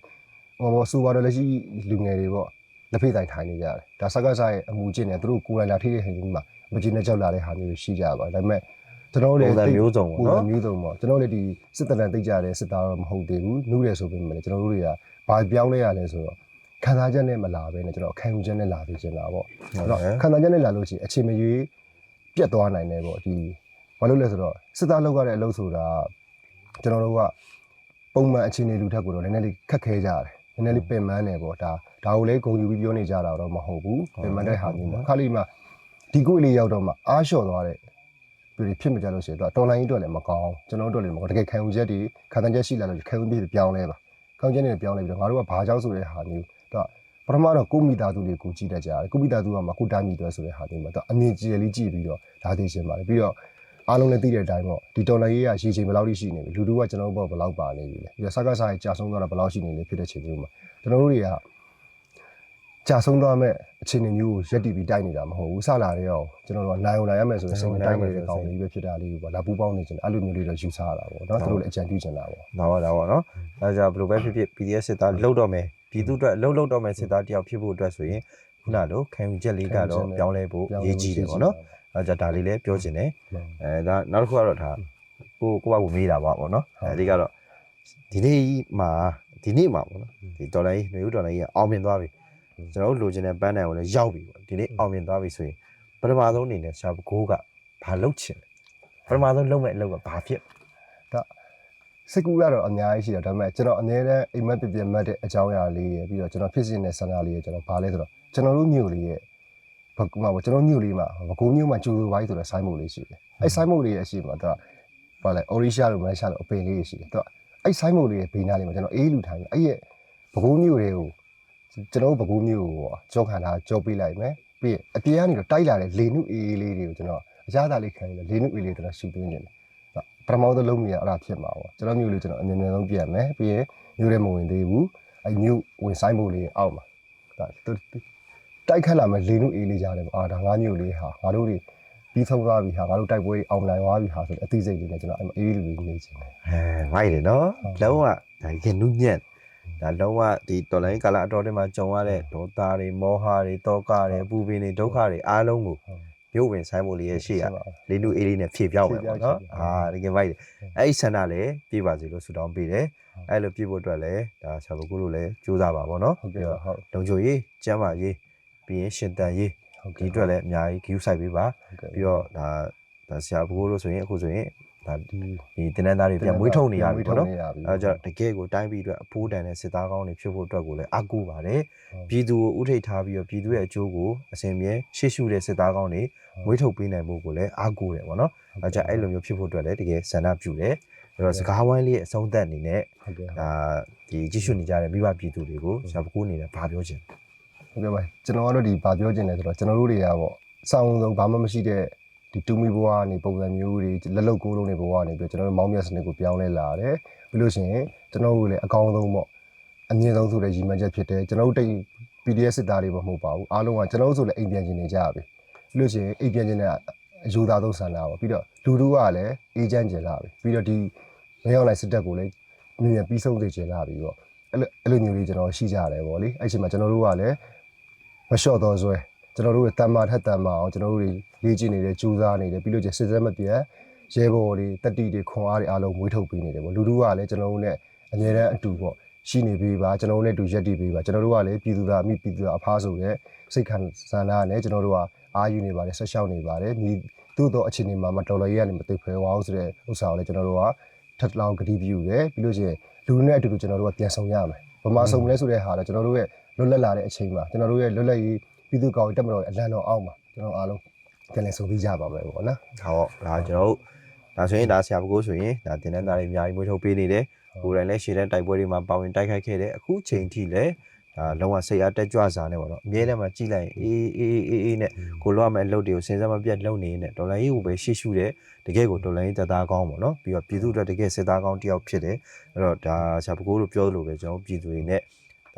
ဟောဘောစူပါတော့လက်ရှိလူငယ်တွေဗောလက်ဖိတ်တိုင်ထိုင်နေကြတယ်ဒါစကားစားရဲ့အမှုချင်းနဲ့သူတို့ကိုယ်တိုင်လာထိတဲ့ဟင်ဒီမှာမကျေနပ်ကြောက်လာတဲ့ဟာမျိုးတွေရှိကြပါဒါပေမဲ့ကျွန်တော်တို့လည်းပုံစံမျိုးစုံပေါ့နော်ပုံစံမျိုးစုံပေါ့ကျွန်တော်လည်းဒီစစ်တလန်သိကြတဲ့စစ်သားတော့မဟုတ်သေးဘူးနှူးတယ်ဆိုပေမဲ့လည်းကျွန်တော်တို့တွေကဘာပြောင်းလဲရလဲဆိုတော့ခံစားချက်နဲ့မလာဘဲနဲ့ကျွန်တော်ခံယူချက်နဲ့လာပြီးကျင်တာပေါ့အဲ့တော့ခံစားချက်နဲ့လာလို့ရှိရင်အချိန်မရွေးပြတ်သွားနိုင်တယ်ပေါ့ဒီဘာလို့လဲဆိုတော့စစ်သားလောက်ရတဲ့အလုပ်ဆိုတာကျွန်တော်တို့ကပုံမှန်အခြေအနေလူထက်ကိုတော့နည်းနည်းလေးခက်ခဲကြတယ်န ည်းနည်းလေးပင်ပန်းတယ်ပေါ့ဒါဒါကိုလည်းဂုံယူပြီးပြောနေကြတာတော့မဟုတ်ဘူးပင်ပန်းတဲ့ဟာမျိုးပေါ့ခါလေးမှဒီကိုယ်လေးရောက်တော့မှအားလျှော့သွားတဲ့ပြည်ဖြစ်မကြလို့ရှိရင်တော့တော်လိုင်းအတွက်လည်းမကောင်းကျွန်တော်တို့အတွက်လည်းမကောင်းတကယ်ခံယူချက်တွေခံစားချက်ရှိလာလို့ခံယူပြီးပြောင်းလဲပါခံယူချက်တွေပြောင်းလဲပြီးတော့ငါတို့ကဘာကြောက်ဆိုတဲ့ဟာမျိုးတော့ပထမတော့ကိုမိသားစုတွေကိုကြည့်တတ်ကြတယ်ကိုမိသားစုကမှကိုတာမီတွဲဆိုတဲ့ဟာမျိုးမှာတော့အမြင်ကြီးလေးကြည့်ပြီးတော့ဒါသိရှင်ပါတယ်ပြီးတော့ အားလုံးလည်းသိတဲ့အတိုင်းပေါ့ဒီတော်လိုင်းရေးရရှိချိန်ဘယ်လောက်ရှိနေပြီလူတို့ကကျွန်တော်တို့ဘောဘယ်လောက်ပါနေပြီလဲပြီးတော့စကားစားရကြာဆုံးသွားတာဘယ်လောက်ရှိနေလဲဖြစ်တဲ့ချိန်မျိုးမှာကျွန်တော်တို့တွေကကြာဆုံးသွားမဲ့အခြေအနေမျိုးကိုရက်တီပြီးတိုက်နေတာမဟုတ်ဘူးဆလာတဲ့အောင်ကျွန်တော်တို့ကနိုင်အောင်နိုင်ရမယ်ဆိုရင်စိတ်နဲ့တိုက်နေတဲ့ကောင်လေးပဲဖြစ်တာလေးပေါ့ဒါပူပေါင်းနေချင်တယ်အဲ့လိုမျိုးလေးတော့ယူဆရတာပေါ့နော်သူတို့လည်းအကြံပြုချင်တာပေါ့ဒါပါဒါပါနော်အဲကြဘယ်လိုပဲဖြစ်ဖြစ် PDF စစ်သားလှုပ်တော့မယ်ပြည်သူအတွက်လှုပ်လှုပ်တော့မယ်စစ်သားတယောက်ဖြစ်ဖို့အတွက်ဆိုရင်ခုနလိုခံယူချက်လေးကတော့ပြောင်းလဲဖို့ရည်ကြီးတယ်ပေါ့နော် အဲဒါဒါလေးလည်းပြောချင်တယ်အဲဒါနောက်တစ်ခုကတော့ဒါကိုကိုပါကိုမေးတာပါပေါ့နော်အဲဒီကတော့ဒီနေ့မှာဒီနေ့မှာပေါ့နော်ဒီဒေါ်လာကြီးຫນွေဥဒေါ်လာကြီးကအောင်မြင်သွားပြီကျွန်တော်တို့လိုချင်တဲ့ပန်းတိုင်ကိုလည်းရောက်ပြီပေါ့ဒီနေ့အောင်မြင်သွားပြီဆိုရင်ပထမဆုံးအနေနဲ့ရှာဘိုးကဘာလုပ်ချင်လဲပထမဆုံးလုပ်မဲ့အလုပ်ကဘာဖြစ်ဒါစိတ်ကူးရတော့အများကြီးရှိတယ်ဒါပေမဲ့ကျွန်တော်အနည်းနဲ့အိမ်မက်ပြပြမက်တဲ့အကြောင်းအရာလေးရပြီးတော့ကျွန်တော်ဖြစ်စဉ်တဲ့ဆန္ဒလေးရကျွန်တော်ဘာလဲဆိုတော့ကျွန်တော်တို့မျိုးလေးရဲ့ ဘကမှာကျွန်တော်မြို့လေးမှာဘကုံမြို့မှာကျူလိုပိုင်းဆိုတဲ့ဆိုင်းမုတ်လေးရှိတယ်အဲ့ဆိုင်းမုတ်လေးရဲ့အရှိမှာတော့ဗာလဲအော်ရီရှာလို့မလဲရှာလို့အပင်လေးရှိတယ်တော့အဲ့ဆိုင်းမုတ်လေးရဲ့ဘေးနားလေးမှာကျွန်တော်အေးလူထိုင်အဲ့ရဲ့ဘကုံမြို့လေးကိုကျွန်တော်ဘကုံမြို့ကိုကြောက်ခံတာကြောပေးလိုက်မယ်ပြီးရင်အပြေကနေတော့တိုက်လာတဲ့လေနုအေးအေးလေးတွေကိုကျွန်တော်အရသာလေးခံရလေနုအေးလေးကျွန်တော်ရှူသွင်းနေတယ်ပထမဆုံးလုံးမြင်အဲ့ဒါဖြစ်မှာပေါ့ကျွန်တော်မျိုးလေးကျွန်တော်အမြင်မြန်ဆုံးပြန်မယ်ပြီးရင်မျိုးလည်းမဝင်သေးဘူးအဲ့မျိုးဝင်ဆိုင်ဖို့လေးအောက်မှာဒါသူ တိုက်ခတ်လာမယ်လေနုအေးလေးကြားတယ်ပေါ့အာဒါငါမျိုးလေးဟာငါတို့တွေပြီးဆုံးသွားပြီဟာငါတို့တိုက်ပွဲအောင်နိုင်သွားပြီဟာဆိုတဲ့အသိစိတ်လေးနဲ့ကျွန်တော်အဲ့အေးလူလေးနေချင်တယ်အဲမိုက်တယ်နော်လုံးဝဒါကနုညံ့ဒါလုံးဝဒီတော်လိုင်းကာလအတော်တွေမှာကြုံရတဲ့ဒေါသတွေမောဟတွေတောကတွေပူပင်တွေဒုက္ခတွေအားလုံးကိုရုပ်ဝင်ဆိုင်ဖို့လေးရရှိရလေးနုအေးလေးနဲ့ဖြည့်ပြောက်မယ်ပေါ့နော်အာတကယ်မိုက်တယ်အဲ့ဒီဆန္ဒလည်းပြည့်ပါစေလို့ဆုတောင်းပေးတယ်အဲ့လိုပြည့်ဖို့အတွက်လည်းဒါဆရာဘကုလို့လည်းကြိုးစားပါပေါ့နော်ဟုတ်ကဲ့ဟုတ်လုံချိုရေးကျမ်းမာရေး ပြီးရင်ရှင်တန်ရေးဟုတ်ဒီကဲ့အတွက်လည်းအများကြီး view site ပေးပါဟုတ်ကဲ့ပြီးတော့ဒါဒါဆရာဘိုးလို့ဆိုရင်အခုဆိုရင်ဒါဒီတင်နန်းသားတွေပြန်မွေးထုတ်နေရပြီပေါ့နော်မွေးထုတ်နေရပြီအဲဒါကြောင့်တကယ်ကိုတိုင်းပြည်အတွက်အဖိုးတန်တဲ့စစ်သားကောင်းတွေဖြစ်ဖို့အတွက်ကိုလည်းအားကိုးပါတယ်ဟုတ်ပြည်သူကိုဥထိတ်ထားပြီးတော့ပြည်သူရဲ့အကျိုးကိုအစဉ်အမြဲရှေ့ရှုတဲ့စစ်သားကောင်းတွေမွေးထုတ်ပေးနိုင်ဖို့ကိုလည်းအားကိုးတယ်ပေါ့နော်အဲဒါကြောင့်အဲ့လိုမျိုးဖြစ်ဖို့အတွက်လည်းတကယ်ဆန္ဒပြုတယ်အဲ့တော့စကားဝိုင်းလေးရဲ့အဆုံးသတ်အနေနဲ့ဟုတ်ကဲ့ဒါဒီကြည့်ရှုနေကြတဲ့မိဘပြည်သူတွေကိုဆရာပကူအနေနဲ့ဗာပြောချင် ဟုတ်ကဲ့ပါကျွန်တော်ကတော့ဒီဗာပြောချင်တယ်ဆိုတော့ကျွန်တော်တို့တွေကပေါ့စောင်းဆုံးဘာမှမရှိတဲ့ဒီတူမီဘဝကနေပုံစံမျိုးတွေလက်လုတ်ကိုးလုံးတွေဘဝကနေပြီးတော့ကျွန်တော်တို့မောင်းမြတ်စနစ်ကိုပြောင်းလဲလာတယ်ပြီးလို့ရှိရင်ကျွန်တော်တို့လည်းအကောင်းဆုံးပေါ့အမြင့်ဆုံးဆိုတဲ့ရည်မှန်းချက်ဖြစ်တယ်ကျွန်တော်တို့တိတ် PDF စစ်သားတွေမဟုတ်ပါဘူးအားလုံးကကျွန်တော်တို့ဆိုလည်းအိမ်ပြန်ကျင်နေကြပြီပြီးလို့ရှိရင်အိမ်ပြန်ကျင်တဲ့အယူသားသုံးဆန္ဒပါပြီးတော့လူတို့ကလည်းအေဂျင့်ကျင်လာပြီပြီးတော့ဒီမရောက်လိုက်စစ်တပ်ကိုလည်းမြင်မြင်ပြီးဆုံးစေချင်လာပြီပေါ့အဲ့လိုအဲ့လိုမျိုးလေးကျွန်တော်ရှိကြတယ်ပေါ့လေအဲ့ဒီအချိန်မှာကျွန်တော်တို့ကလည်း မလျှော့တော့ဆွဲကျွန်တော်တို့ရဲ့တန်မာထက်တန်မာအောင်ကျွန်တော်တို့တွေလေ့ကျင့်နေတယ်ကြိုးစားနေတယ်ပြီးလို့ကျစစ်စက်မပြတ်ရဲဘော်တွေတက်တီတွေခွန်အားတွေအားလုံးမွေးထုတ်ပေးနေတယ်ပေါ့လူတို့ကလည်းကျွန်တော်တို့နဲ့အများတန်းအတူပေါ့ရှိနေပေးပါကျွန်တော်တို့နဲ့အတူရက်တည်ပေးပါကျွန်တော်တို့ကလည်းပြည်သူသားအမိပြည်သူသားအဖားဆိုတဲ့စိတ်ခံစားနာနဲ့ကျွန်တော်တို့ကအာယူနေပါတယ်ဆက်ရှောက်နေပါတယ်ဒီသို့တော့အခြေအနေမှာမတော်လို့ရရနေမသိဖဲဝါအောင်ဆိုတဲ့ဥစ္စာကိုလည်းကျွန်တော်တို့ကထပ်လောင်းကတိပြုတယ်ပြီးလို့ချင်းလူနဲ့အတူတူကျွန်တော်တို့ကပြန်ဆောင်ရမယ်ဗမာဆောင်လဲဆိုတဲ့ဟာတော့ကျွန်တော်တို့ရဲ့ လွတ်လပ်လာတဲ့အချိန်မှာကျွန်တော်တို့ရဲ့လွတ်လပ်ရေးပြည်သူ့ကောင်တက်မတော်အလံတော်အောက်မှာကျွန်တော်အားလုံးပြန်လည်ဆုံပြီးကြပါမယ်ပေါ့နော်ဟောဒါကျွန်တော်တို့ဒါဆိုရင်ဒါဆရာပကူဆိုရင်ဒါတင်နန်းသားတွေအများကြီးမွေးထုတ်ပေးနေတယ်ကိုယ်တိုင်လည်းရှေ့တဲ့တိုက်ပွဲတွေမှာပါဝင်တိုက်ခိုက်ခဲ့တယ်အခုချိန်ထိလည်းဒါလုံးဝစိတ်အားတက်ကြွစားနေပါတော့အမြဲတမ်းမှကြည်လိုက်အေးအေးအေးအေးနဲ့ကိုလိုရမယ့်အလုပ်တွေကိုစဉ်းစားမပြတ်လုပ်နေနေဒေါ်လာရေးကိုပဲရှေ့ရှုတယ်တကယ်ကိုဒေါ်လာရေးတက်သားကောင်းပေါ့နော်ပြီးတော့ပြည်သူအတွက်တကယ်စစ်သားကောင်းတစ်ယောက်ဖြစ်တယ်အဲ့တော့ဒါဆရာပကူတို့ပြောသလိုပဲကျွန်တော်ပြည်သူတွေနဲ့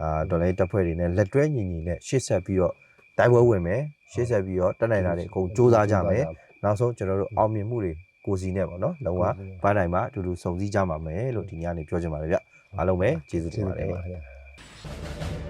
ဒါဒေါ်လာရေးတပ်ဖွဲ့တွေနဲ့လက်တွဲညီညီနဲ့ရှေ့ဆက်ပြီးတော့တိုက်ပွဲဝင်မယ်ရှေ့ဆက်ပြီးတော့တက်နိုင်တာတွေအကုန်စူးစမ်းကြမယ်နောက်ဆုံးကျွန်တော်တို့အောင်မြင်မှုတွေကိုစီနဲ့ပေါ့နော်လုံးဝပန်းတိုင်းမှာအတူတူစုံစည်းကြပါမယ်လို့ဒီနေ့ကနေပြောချင်ပါတယ်ဗျအားလုံးပဲကျေးဇူးတင်ကျေးဇူးပါတတင်ယ်ပါတယ်